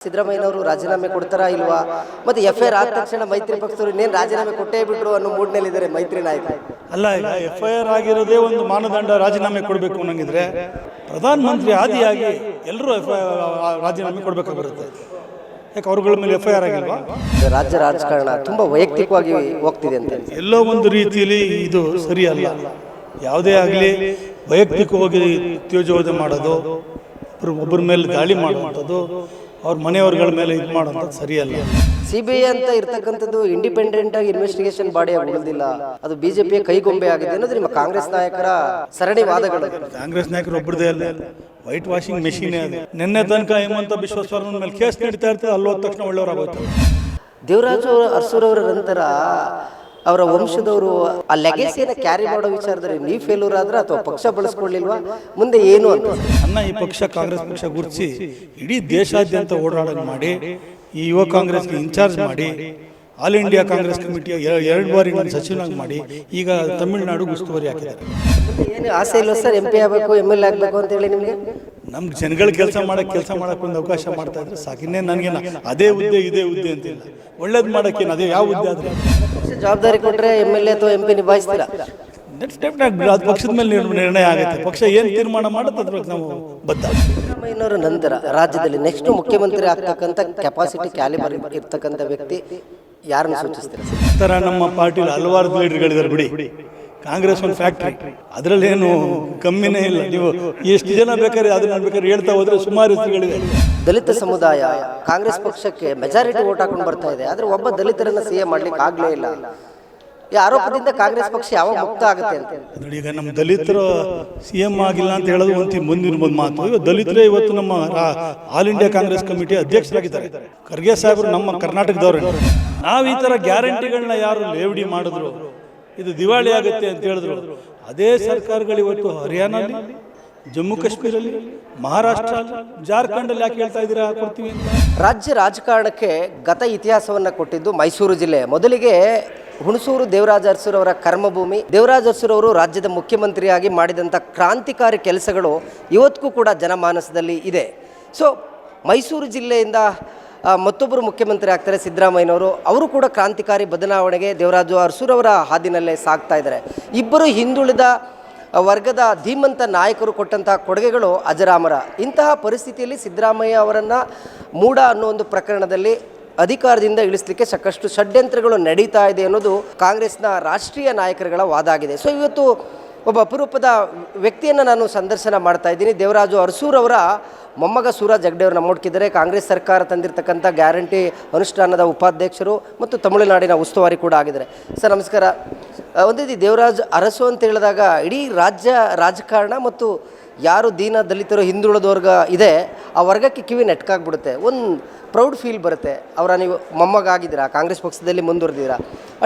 ಸಿದ್ದರಾಮಯ್ಯನವರು ರಾಜೀನಾಮೆ ಕೊಡ್ತಾರಾ ಇಲ್ವಾ? ಮತ್ತೆ ಎಫ್ ಐ ಆರ್ ಆದ ತಕ್ಷಣ ಮೈತ್ರಿ ಪಕ್ಷದವರು ಇನ್ನೇನು ರಾಜೀನಾಮೆ ಕೊಟ್ಟೇ ಬಿಟ್ರು ಅನ್ನೋ ಮೂಡ್ನಲ್ಲಿದ್ದಾರೆ ಮೈತ್ರಿ ನಾಯಕ ಅಲ್ಲ ಇಲ್ಲ ಎಫ್ ಐ ಆರ್ ಆಗಿರೋದೇ ಒಂದು ಮಾನದಂಡ ರಾಜೀನಾಮೆ ಕೊಡಬೇಕು ಅನ್ನಂಗಿದ್ರೆ ಪ್ರಧಾನಮಂತ್ರಿ ಆದಿಯಾಗಿ ಎಲ್ಲರೂ ಎಫ್ ಐ ರಾಜೀನಾಮೆ ಕೊಡಬೇಕು ಬರುತ್ತೆ. ಯಾಕೆ ಅವ್ರಗಳ ಮೇಲೆ ಎಫ್ ಐ ಆರ್ ಆಗಿಲ್ವಾ ರಾಜ್ಯ ರಾಜಕಾರಣ ತುಂಬಾ ವೈಯಕ್ತಿಕವಾಗಿ ಹೋಗ್ತಿದೆ ಅಂತ ಎಲ್ಲೋ ಒಂದು ರೀತಿಯಲ್ಲಿ ಇದು ಸರಿಯಲ್ಲ. ಯಾವುದೇ ಆಗಲಿ ವೈಯಕ್ತಿಕವಾಗಿ ತ್ಯೋಜೋಧ ಮಾಡೋದು ಒಬ್ಬರ ಮೇಲೆ ದಾಳಿ ಮಾಡುವಂಥದ್ದು ಅವ್ರ ಮನೆಯವ್ರಗಳ ಮೇಲೆ ಇದು ಮಾಡೋದು ಸರಿಯಲ್ಲ. ಸಿ ಬಿ ಐ ಅಂತ ಇರ್ತಕ್ಕಂಥದ್ದು ಇಂಡಿಪೆಂಡೆಂಟ್ ಆಗಿ ಇನ್ವೆಸ್ಟಿಗೇಷನ್ ಬಾಡಿ ಆಗಿರೋದಿಲ್ಲ ಅದು ಬಿಜೆಪಿಯ ಕೈಗೊಂಬೆ ಆಗಿದೆ ಅನ್ನೋದು ನಿಮ್ಮ ಕಾಂಗ್ರೆಸ್ ನಾಯಕರ ಸರಣಿ ವಾದಗಳು. ಕಾಂಗ್ರೆಸ್ ನಾಯಕರು ಒಬ್ಬರದೇ ಅಲ್ಲ. ವೈಟ್ ವಾಷಿಂಗ್ ಮೆಷಿನ್ ಅದು. ನಿನ್ನೆ ತನಕ ಹೇಮಂತ ವಿಶ್ವೇಶ್ವರನ ಮೇಲೆ ಕೇಸ್ ನಡೀತಾ ಇರ್ತದೆ ಅಲ್ಲಿ ಹೋದ ತಕ್ಷಣ ಒಳ್ಳೆಯವರಾಗೋಯ್ತು ದೇವರಾಜು ಅರಸುರವರ ನಂತರ ಅವರ ವಂಶದವರು ಆ ಲೆಗೆಸಿಯನ್ನು ಕ್ಯಾರಿ ಮಾಡೋ ವಿಚಾರದಲ್ಲಿ ನೀ ಫೇಲ್ಯೂರ್ ಆದ್ರೆ ಅಥವಾ ಪಕ್ಷ ಬಳಸ್ಕೊಳ್ಳಿಲ್ವಾ? ಮುಂದೆ ಏನು ಅಂತ. ಅನ್ನ ಈ ಪಕ್ಷ, ಕಾಂಗ್ರೆಸ್ ಪಕ್ಷ ಗುರುತಿಸಿ ಇಡೀ ದೇಶಾದ್ಯಂತ ಓಡಾಡೋದು ಮಾಡಿ, ಈ ಯುವ ಕಾಂಗ್ರೆಸ್ಗೆ ಇನ್ಚಾರ್ಜ್ ಮಾಡಿ ಆಲ್ ಇಂಡಿಯಾ ಕಾಂಗ್ರೆಸ್ ಕಮಿಟಿಯ ಎರಡು ಬಾರಿ ನಾನು ಸಚಿವನಾಗಿ ಮಾಡಿ ಈಗ ತಮಿಳುನಾಡು ಉಸ್ತುವಾರಿ ಹಾಕಿದ್ದಾರೆ ಏನು ಆಸೆ ಇಲ್ಲ ಸರ್ ಎಂ ಪಿ ಆಗಬೇಕು ಎಂ ಎಲ್ ಎ ಆಗಬೇಕು ಅಂತ ಹೇಳಿ ನಿಮಗೆ? ನಮ್ಮ ಜನಗಳ ಕೆಲಸ ಮಾಡಕ್ಕೆ ಕೆಲಸ ಮಾಡಕ್ಕೆ ಒಂದು ಅವಕಾಶ ಮಾಡ್ತಾ ಇದ್ರೆ ಸಾಕು ಇನ್ನೇ ನನಗೆ ಅದೇ ಹುದ್ದೆ ಇದೇ ಹುದ್ದೆ ಅಂತಿಲ್ಲ ಒಳ್ಳೇದು ಮಾಡೋಕ್ಕೇನು? ಅದೇ ಯಾವ ಹುದ್ದೆ ಆದರೆ. ಜವಾಬ್ದಾರಿ ಕೊಟ್ಟರೆ ಎಂ ಎಲ್ ಎ ಅಥವಾ ಎಂ ಪಿ ನಿಭಾಯಿಸ್ತೀರಾ? ನೆಕ್ಸ್ಟ್ ಸ್ಟೆಪ್ ಅದು ಪಕ್ಷದ ಮೇಲೆ ನಿರ್ಣಯ ಆಗುತ್ತೆ. ಪಕ್ಷ ಏನು ತೀರ್ಮಾನ ಮಾಡುತ್ತೆ ಅದ್ರ ಬಗ್ಗೆ ನಾವು ಬದ್ಧ ಸಿದ್ದರಾಮಯ್ಯನವರ ನಂತರ ರಾಜ್ಯದಲ್ಲಿ ನೆಕ್ಸ್ಟ್ ಮುಖ್ಯಮಂತ್ರಿ ಆಗ್ತಕ್ಕಂಥ ಕೆಪಾಸಿಟಿ ಕ್ಯಾಲಿಬರ್ ಇರ್ತಕ್ಕಂಥ ವ್ಯಕ್ತಿ ಯಾರನ್ನು ಸೂಚಿಸ್ತಾರೆ ಸರ್? ಈ ಥರ ನಮ್ಮ ಪಾರ್ಟಿಲಿ ಹಲವಾರು ಲೀಡರ್ಗಳಿದ್ದಾರೆ ಬಿಡಿ. ಕಾಂಗ್ರೆಸ್ ಒಂದು ಫ್ಯಾಕ್ಟ್ರಿ ಅದರಲ್ಲೇನು ಕಮ್ಮಿನೇ ಇಲ್ಲ. ನೀವು ಎಷ್ಟು ಜನ ಬೇಕಾದ್ರೆ ಅದನ್ನ ಬೇಕಾದ್ರೆ ಹೇಳ್ತಾ ಹೋದ್ರೆ ಸುಮಾರು ಹೆಸರುಗಳಿವೆ ದಲಿತ ಸಮುದಾಯ ಕಾಂಗ್ರೆಸ್ ಪಕ್ಷಕ್ಕೆ ಮೆಜಾರಿಟಿ ಓಟ್ ಹಾಕೊಂಡು ಬರ್ತಾ ಇದೆ. ಆದ್ರೆ ಒಬ್ಬ ದಲಿತರನ್ನ ಸಿ ಎಂ ಮಾಡ್ಲಿಕ್ಕೆ ಆಗ್ಲೇ ಇಲ್ಲ. ಈ ಆರೋಪದಿಂದ ಕಾಂಗ್ರೆಸ್ ಪಕ್ಷ ಯಾವಾಗ ಮುಕ್ತ ಆಗುತ್ತೆ ಅಂತ. ನೋಡಿ ಈಗ ನಮ್ಮ ದಲಿತರು ಸಿ ಎಂ ಆಗಿಲ್ಲ ಅಂತ ಹೇಳೋದು ಒಂದು ಮುಂದಿನ ಒಂದು ಮಾತು. ಇವತ್ತು ದಲಿತರೇ ಇವತ್ತು ನಮ್ಮ ಆಲ್ ಇಂಡಿಯಾ ಕಾಂಗ್ರೆಸ್ ಕಮಿಟಿ ಅಧ್ಯಕ್ಷರಾಗಿದ್ದಾರೆ. ಖರ್ಗೆ ಸಾಹೇಬರು ನಮ್ಮ ಕರ್ನಾಟಕದವರು. ನಾವು ಈ ಥರ ಗ್ಯಾರಂಟಿಗಳನ್ನ ಯಾರು ಲೇವಡಿ ಮಾಡಿದ್ರು? ಇದು ದಿವಾಳಿ ಆಗುತ್ತೆ ಅಂತ ಹೇಳಿದ್ರು. ಅದೇ ಸರ್ಕಾರಗಳು ಇವತ್ತು ಹರಿಯಾಣಲ್ಲಿ ಜಮ್ಮು ಕಾಶ್ಮೀರದಲ್ಲಿ ಮಹಾರಾಷ್ಟ್ರ ಜಾರ್ಖಂಡಲ್ಲಿ ಯಾಕೆ ಹೇಳ್ತಾ ಇದ್ದೀರಾ? ಕೊಡ್ತೀವಿ ರಾಜ್ಯ ರಾಜಕಾರಣಕ್ಕೆ ಗತ ಇತಿಹಾಸವನ್ನ ಕೊಟ್ಟಿದ್ದು ಮೈಸೂರು ಜಿಲ್ಲೆ. ಮೊದಲಿಗೆ ಹುಣಸೂರು ದೇವರಾಜ ಅರಸುರವರ ಕರ್ಮಭೂಮಿ. ದೇವರಾಜ ಅರಸುರವರು ರಾಜ್ಯದ ಮುಖ್ಯಮಂತ್ರಿಯಾಗಿ ಮಾಡಿದಂಥ ಕ್ರಾಂತಿಕಾರಿ ಕೆಲಸಗಳು ಇವತ್ತಿಗೂ ಕೂಡ ಜನಮಾನಸದಲ್ಲಿ ಇದೆ. ಸೊ ಮೈಸೂರು ಜಿಲ್ಲೆಯಿಂದ ಮತ್ತೊಬ್ಬರು ಮುಖ್ಯಮಂತ್ರಿ ಆಗ್ತಾರೆ ಸಿದ್ದರಾಮಯ್ಯನವರು. ಅವರು ಕೂಡ ಕ್ರಾಂತಿಕಾರಿ ಬದಲಾವಣೆಗೆ ದೇವರಾಜು ಅರಸುರವರ ಹಾದಿನಲ್ಲೇ ಸಾಗ್ತಾ ಇದ್ದಾರೆ. ಇಬ್ಬರು ಹಿಂದುಳಿದ ವರ್ಗದ ಧೀಮಂತ ನಾಯಕರು ಕೊಟ್ಟಂತಹ ಕೊಡುಗೆಗಳು ಅಜರಾಮರ. ಇಂತಹ ಪರಿಸ್ಥಿತಿಯಲ್ಲಿ ಸಿದ್ದರಾಮಯ್ಯ ಅವರನ್ನು ಮೂಡ ಅನ್ನೋ ಒಂದು ಪ್ರಕರಣದಲ್ಲಿ ಅಧಿಕಾರದಿಂದ ಇಳಿಸಲಿಕ್ಕೆ ಸಾಕಷ್ಟು ಷಡ್ಯಂತ್ರಗಳು ನಡೀತಾ ಇದೆ ಅನ್ನೋದು ಕಾಂಗ್ರೆಸ್ನ ರಾಷ್ಟ್ರೀಯ ನಾಯಕರುಗಳ ವಾದ ಆಗಿದೆ. ಸೊ ಇವತ್ತು ಒಬ್ಬ ಅಪರೂಪದ ವ್ಯಕ್ತಿಯನ್ನು ನಾನು ಸಂದರ್ಶನ ಮಾಡ್ತಾ ಇದ್ದೀನಿ. ದೇವರಾಜು ಅರಸೂರವರ ಮೊಮ್ಮಗ ಸೂರ ಹೆಗ್ಡೆ ಅವ್ರನ್ನ ಮುಟ್ಕಿದ್ದಾರೆ ಕಾಂಗ್ರೆಸ್ ಸರ್ಕಾರ ತಂದಿರತಕ್ಕಂಥ ಗ್ಯಾರಂಟಿ ಅನುಷ್ಠಾನದ ಉಪಾಧ್ಯಕ್ಷರು ಮತ್ತು ತಮಿಳುನಾಡಿನ ಉಸ್ತುವಾರಿ ಕೂಡ ಆಗಿದ್ದಾರೆ. ಸರ್ ನಮಸ್ಕಾರ. ಆ, ಒಂದೇ ರೀತಿ ದೇವರಾಜ್ ಅರಸು ಅಂತ ಹೇಳಿದಾಗ ಇಡೀ ರಾಜ್ಯ ರಾಜಕಾರಣ ಮತ್ತು ಯಾರು ದೀನ ದಲಿತರು ಹಿಂದುಳಿದ ವರ್ಗ ಇದೆ, ಆ ವರ್ಗಕ್ಕೆ ಕಿವಿ ನೆಟ್ಕಾಗ್ಬಿಡುತ್ತೆ. ಒಂದು ಪ್ರೌಡ್ ಫೀಲ್ ಬರುತ್ತೆ. ಅವರ ನೀವು ಮೊಮ್ಮಗಾಗಿದ್ದೀರಾ, ಕಾಂಗ್ರೆಸ್ ಪಕ್ಷದಲ್ಲಿ ಮುಂದುವರೆದಿದ್ದೀರಾ?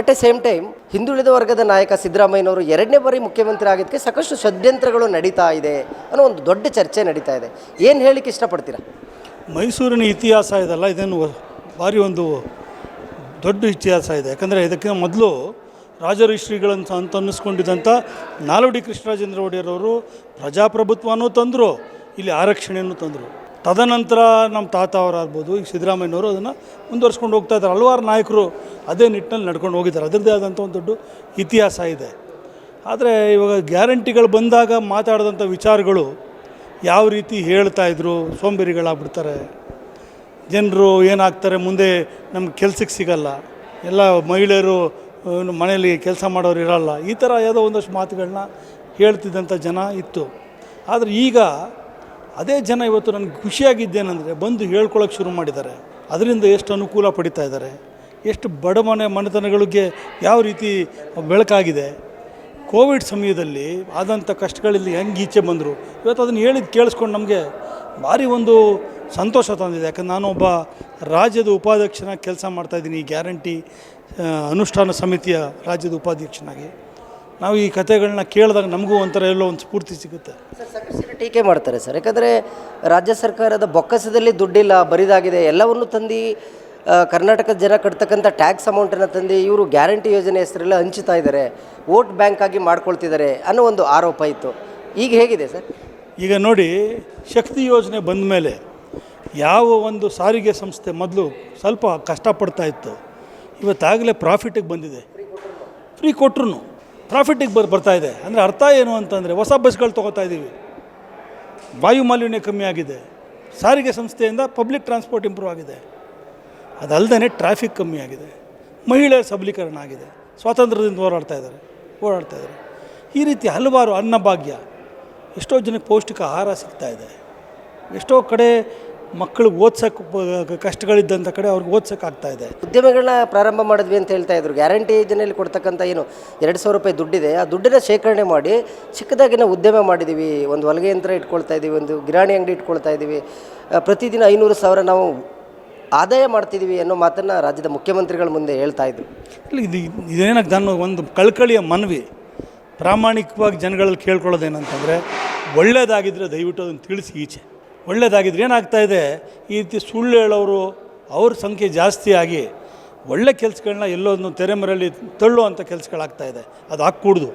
ಅಟ್ ಎ ಸೇಮ್ ಟೈಮ್, ಹಿಂದುಳಿದ ವರ್ಗದ ನಾಯಕ ಸಿದ್ದರಾಮಯ್ಯನವರು ಎರಡನೇ ಬಾರಿ ಮುಖ್ಯಮಂತ್ರಿ ಆಗಿದ್ದಕ್ಕೆ ಸಾಕಷ್ಟು ಷಡ್ಯಂತ್ರಗಳು ನಡೀತಾ ಇದೆ ಅನ್ನೋ ಒಂದು ದೊಡ್ಡ ಚರ್ಚೆ ನಡೀತಾ ಇದೆ. ಏನು ಹೇಳಿಕ್ಕೆ ಇಷ್ಟಪಡ್ತೀರಾ? ಮೈಸೂರಿನ ಇತಿಹಾಸ ಇದೆಲ್ಲ, ಇದೇನು ಭಾರಿ ಒಂದು ದೊಡ್ಡ ಇತಿಹಾಸ ಇದೆ. ಯಾಕಂದರೆ ಇದಕ್ಕೆ ಮೊದಲು ರಾಜಋಷಿಗಳಂತ ಅಂತ ಅನ್ನಿಸ್ಕೊಂಡಿದ್ದಂಥ ನಾಲ್ವಡಿ ಕೃಷ್ಣರಾಜೇಂದ್ರ ಒಡೆಯರವರು ಪ್ರಜಾಪ್ರಭುತ್ವನೂ ತಂದರು, ಇಲ್ಲಿ ಆರಕ್ಷಣೆಯನ್ನು ತಂದರು. ತದನಂತರ ನಮ್ಮ ತಾತ ಅವರಾಗ್ಬೋದು ಈಗ ಸಿದ್ದರಾಮಯ್ಯನವರು ಅದನ್ನು ಮುಂದುವರ್ಸ್ಕೊಂಡು ಹೋಗ್ತಾ ಇದ್ದಾರೆ. ಹಲವಾರು ನಾಯಕರು ಅದೇ ನಿಟ್ಟಿನಲ್ಲಿ ನಡ್ಕೊಂಡು ಹೋಗಿದ್ದಾರೆ. ಅದರದ್ದೇ ಆದಂಥ ಒಂದು ದೊಡ್ಡ ಇತಿಹಾಸ ಇದೆ. ಆದರೆ ಇವಾಗ ಗ್ಯಾರಂಟಿಗಳು ಬಂದಾಗ ಮಾತಾಡಿದಂಥ ವಿಚಾರಗಳು ಯಾವ ರೀತಿ ಹೇಳ್ತಾ ಇದ್ರು, ಸೋಂಬೇರಿಗಳಾಗ್ಬಿಡ್ತಾರೆ. ಜನರು ಏನಾಗ್ತಾರೆ, ಮುಂದೆ ನಮ್ಗೆ ಕೆಲ್ಸಕ್ಕೆ ಸಿಗಲ್ಲ. ಎಲ್ಲ ಮಹಿಳೆಯರು ಮನೆಯಲ್ಲಿ ಕೆಲಸ ಮಾಡೋರು ಇರಲ್ಲ. ಈ ಥರ ಯಾವುದೋ ಒಂದಷ್ಟು ಮಾತುಗಳನ್ನ ಹೇಳ್ತಿದ್ದಂಥ ಜನ ಇತ್ತು. ಆದರೆ ಈಗ ಅದೇ ಜನ ಇವತ್ತು ನನಗೆ ಖುಷಿಯಾಗಿದ್ದೇನೆಂದರೆ ಬಂದು ಹೇಳ್ಕೊಳಕ್ಕೆ ಶುರು ಮಾಡಿದ್ದಾರೆ. ಅದರಿಂದ ಎಷ್ಟು ಅನುಕೂಲ ಪಡಿತಾ ಇದ್ದಾರೆ. ಎಷ್ಟು ಬಡ ಮನೆ ಮನೆತನಗಳಿಗೆ ಯಾವ ರೀತಿ ಬೆಳಕಾಗಿದೆ. ಕೋವಿಡ್ ಸಮಯದಲ್ಲಿ ಆದಂಥ ಕಷ್ಟಗಳಲ್ಲಿ ಹೆಂಗೆ ಈಚೆ ಬಂದರು. ಇವತ್ತು ಅದನ್ನು ಹೇಳಿದ್ದು ಕೇಳಿಸ್ಕೊಂಡು ನಮಗೆ ಭಾರಿ ಒಂದು ಸಂತೋಷ ತಂದಿದೆ. ಯಾಕಂದ್ರೆ ನಾನೊಬ್ಬ ರಾಜ್ಯದ ಉಪಾಧ್ಯಕ್ಷನಾಗಿ ಕೆಲಸ ಮಾಡ್ತಾಯಿದ್ದೀನಿ ಈ ಗ್ಯಾರಂಟಿ ಅನುಷ್ಠಾನ ಸಮಿತಿಯ ರಾಜ್ಯದ ಉಪಾಧ್ಯಕ್ಷನಾಗಿ. ನಾವು ಈ ಕಥೆಗಳನ್ನ ಕೇಳಿದಾಗ ನಮಗೂ ಒಂಥರ ಎಲ್ಲೋ ಒಂದು ಸ್ಫೂರ್ತಿ ಸಿಗುತ್ತೆ. ಸರ್ ಟೀಕೆ ಮಾಡ್ತಾರೆ ಸರ್. ಯಾಕಂದರೆ ರಾಜ್ಯ ಸರ್ಕಾರದ ಬೊಕ್ಕಸದಲ್ಲಿ ದುಡ್ಡಿಲ್ಲ ಬರಿದಾಗಿದೆ ಎಲ್ಲವನ್ನು ತಂದು ಕರ್ನಾಟಕದ ಜನ ಕಟ್ತಕ್ಕಂಥ ಟ್ಯಾಕ್ಸ್ ಅಮೌಂಟನ್ನು ತಂದು ಇವರು ಗ್ಯಾರಂಟಿ ಯೋಜನೆ ಹೆಸರೆಲ್ಲ ಹಂಚುತ್ತಾ ಇದ್ದಾರೆ ವೋಟ್ ಬ್ಯಾಂಕ್ ಆಗಿ ಮಾಡ್ಕೊಳ್ತಿದ್ದಾರೆ ಅನ್ನೋ ಒಂದು ಆರೋಪ ಇತ್ತು. ಈಗ ಹೇಗಿದೆ ಸರ್? ಈಗ ನೋಡಿ ಶಕ್ತಿ ಯೋಜನೆ ಬಂದ ಮೇಲೆ ಯಾವ ಒಂದು ಸಾರಿಗೆ ಸಂಸ್ಥೆ ಮೊದಲು ಸ್ವಲ್ಪ ಕಷ್ಟಪಡ್ತಾ ಇತ್ತು. ಇವತ್ತಾಗಲೇ ಪ್ರಾಫಿಟಿಗೆ ಬಂದಿದೆ. ಫ್ರೀ ಕೊಟ್ರು ಪ್ರಾಫಿಟಿಗೆ ಬರ್, ಬರ್ತಾ ಇದೆ. ಅಂದರೆ ಅರ್ಥ ಏನು ಅಂತಂದರೆ ಹೊಸ ಬಸ್ಗಳು ತೊಗೋತಾ ಇದ್ದೀವಿ ವಾಯು ಮಾಲಿನ್ಯ ಕಮ್ಮಿ ಆಗಿದೆ. ಸಾರಿಗೆ ಸಂಸ್ಥೆಯಿಂದ ಪಬ್ಲಿಕ್ ಟ್ರಾನ್ಸ್ಪೋರ್ಟ್ ಇಂಪ್ರೂವ್ ಆಗಿದೆ. ಅದಲ್ಲದೆ ಟ್ರಾಫಿಕ್ ಕಮ್ಮಿ ಆಗಿದೆ. ಮಹಿಳೆಯರ ಸಬಲೀಕರಣ ಆಗಿದೆ. ಸ್ವಾತಂತ್ರ್ಯದಿಂದ ಹೋರಾಡ್ತಾ ಇದ್ದಾರೆ. ಓಡಾಡ್ತಾ ಇದ್ದಾರೆ. ಈ ರೀತಿ ಹಲವಾರು ಅನ್ನಭಾಗ್ಯ. ಎಷ್ಟೋ ಜನಕ್ಕೆ ಪೌಷ್ಟಿಕ ಆಹಾರ ಸಿಗ್ತಾ ಇದೆ. ಎಷ್ಟೋ ಕಡೆ ಮಕ್ಕಳಿಗೆ ಓದ್ಸೋಕ್ಕೆ ಕಷ್ಟಗಳಿದ್ದಂಥ ಕಡೆ ಅವ್ರಿಗೆ ಓದ್ಸೋಕೆ ಆಗ್ತಾ ಇದೆ. ಉದ್ಯಮಗಳನ್ನ ಪ್ರಾರಂಭ ಮಾಡಿದ್ವಿ ಅಂತ ಹೇಳ್ತಾ ಇದ್ರು. ಗ್ಯಾರಂಟಿ ಯೋಜನೆಯಲ್ಲಿ ಕೊಡ್ತಕ್ಕಂಥ ಏನು ಎರಡು ಸಾವಿರ ರೂಪಾಯಿ ದುಡ್ಡಿದೆ. ಆ ದುಡ್ಡಿನ ಶೇಖರಣೆ ಮಾಡಿ ಚಿಕ್ಕದಾಗಿನ ಉದ್ಯಮ ಮಾಡಿದ್ದೀವಿ ಒಂದು ಹೊಲಿಗೆ ಯಂತ್ರ ಇಟ್ಕೊಳ್ತಾ ಇದ್ದೀವಿ ಒಂದು ಗಿರಾಣಿ ಅಂಗಡಿ ಇಟ್ಕೊಳ್ತಾ ಇದ್ದೀವಿ ಪ್ರತಿದಿನ ಐನೂರು ಸಾವಿರ ನಾವು ಆದಾಯ ಮಾಡ್ತಿದ್ದೀವಿ ಅನ್ನೋ ಮಾತನ್ನು ರಾಜ್ಯದ ಮುಖ್ಯಮಂತ್ರಿಗಳ ಮುಂದೆ ಹೇಳ್ತಾ ಇದ್ರು. ಇಲ್ಲ ಇದು ಇದೇನಕ್ಕೆ ನಾನು ಒಂದು ಕಳ್ಕಳಿಯ ಮನವಿ ಪ್ರಾಮಾಣಿಕವಾಗಿ ಜನಗಳಲ್ಲಿ ಕೇಳ್ಕೊಳ್ಳೋದೇನಂತಂದರೆ ಒಳ್ಳೆಯದಾಗಿದ್ದರೆ ದಯವಿಟ್ಟು ಅದನ್ನು ತಿಳಿಸಿ ಈಚೆ. ಒಳ್ಳೆಯದಾಗಿದ್ರೆ ಏನಾಗ್ತಾ ಇದೆ? ಈ ರೀತಿ ಸುಳ್ಳು ಹೇಳೋರು ಅವ್ರ ಸಂಖ್ಯೆ ಜಾಸ್ತಿ ಆಗಿ ಒಳ್ಳೆ ಕೆಲಸಗಳನ್ನ ಎಲ್ಲೋದನ್ನು ತೆರೆಮರೆಯಲ್ಲಿ ತಳ್ಳುವಂಥ ಕೆಲಸಗಳಾಗ್ತಾ ಇದೆ. ಅದು ಹಾಕ್ಕೂಡ್ದು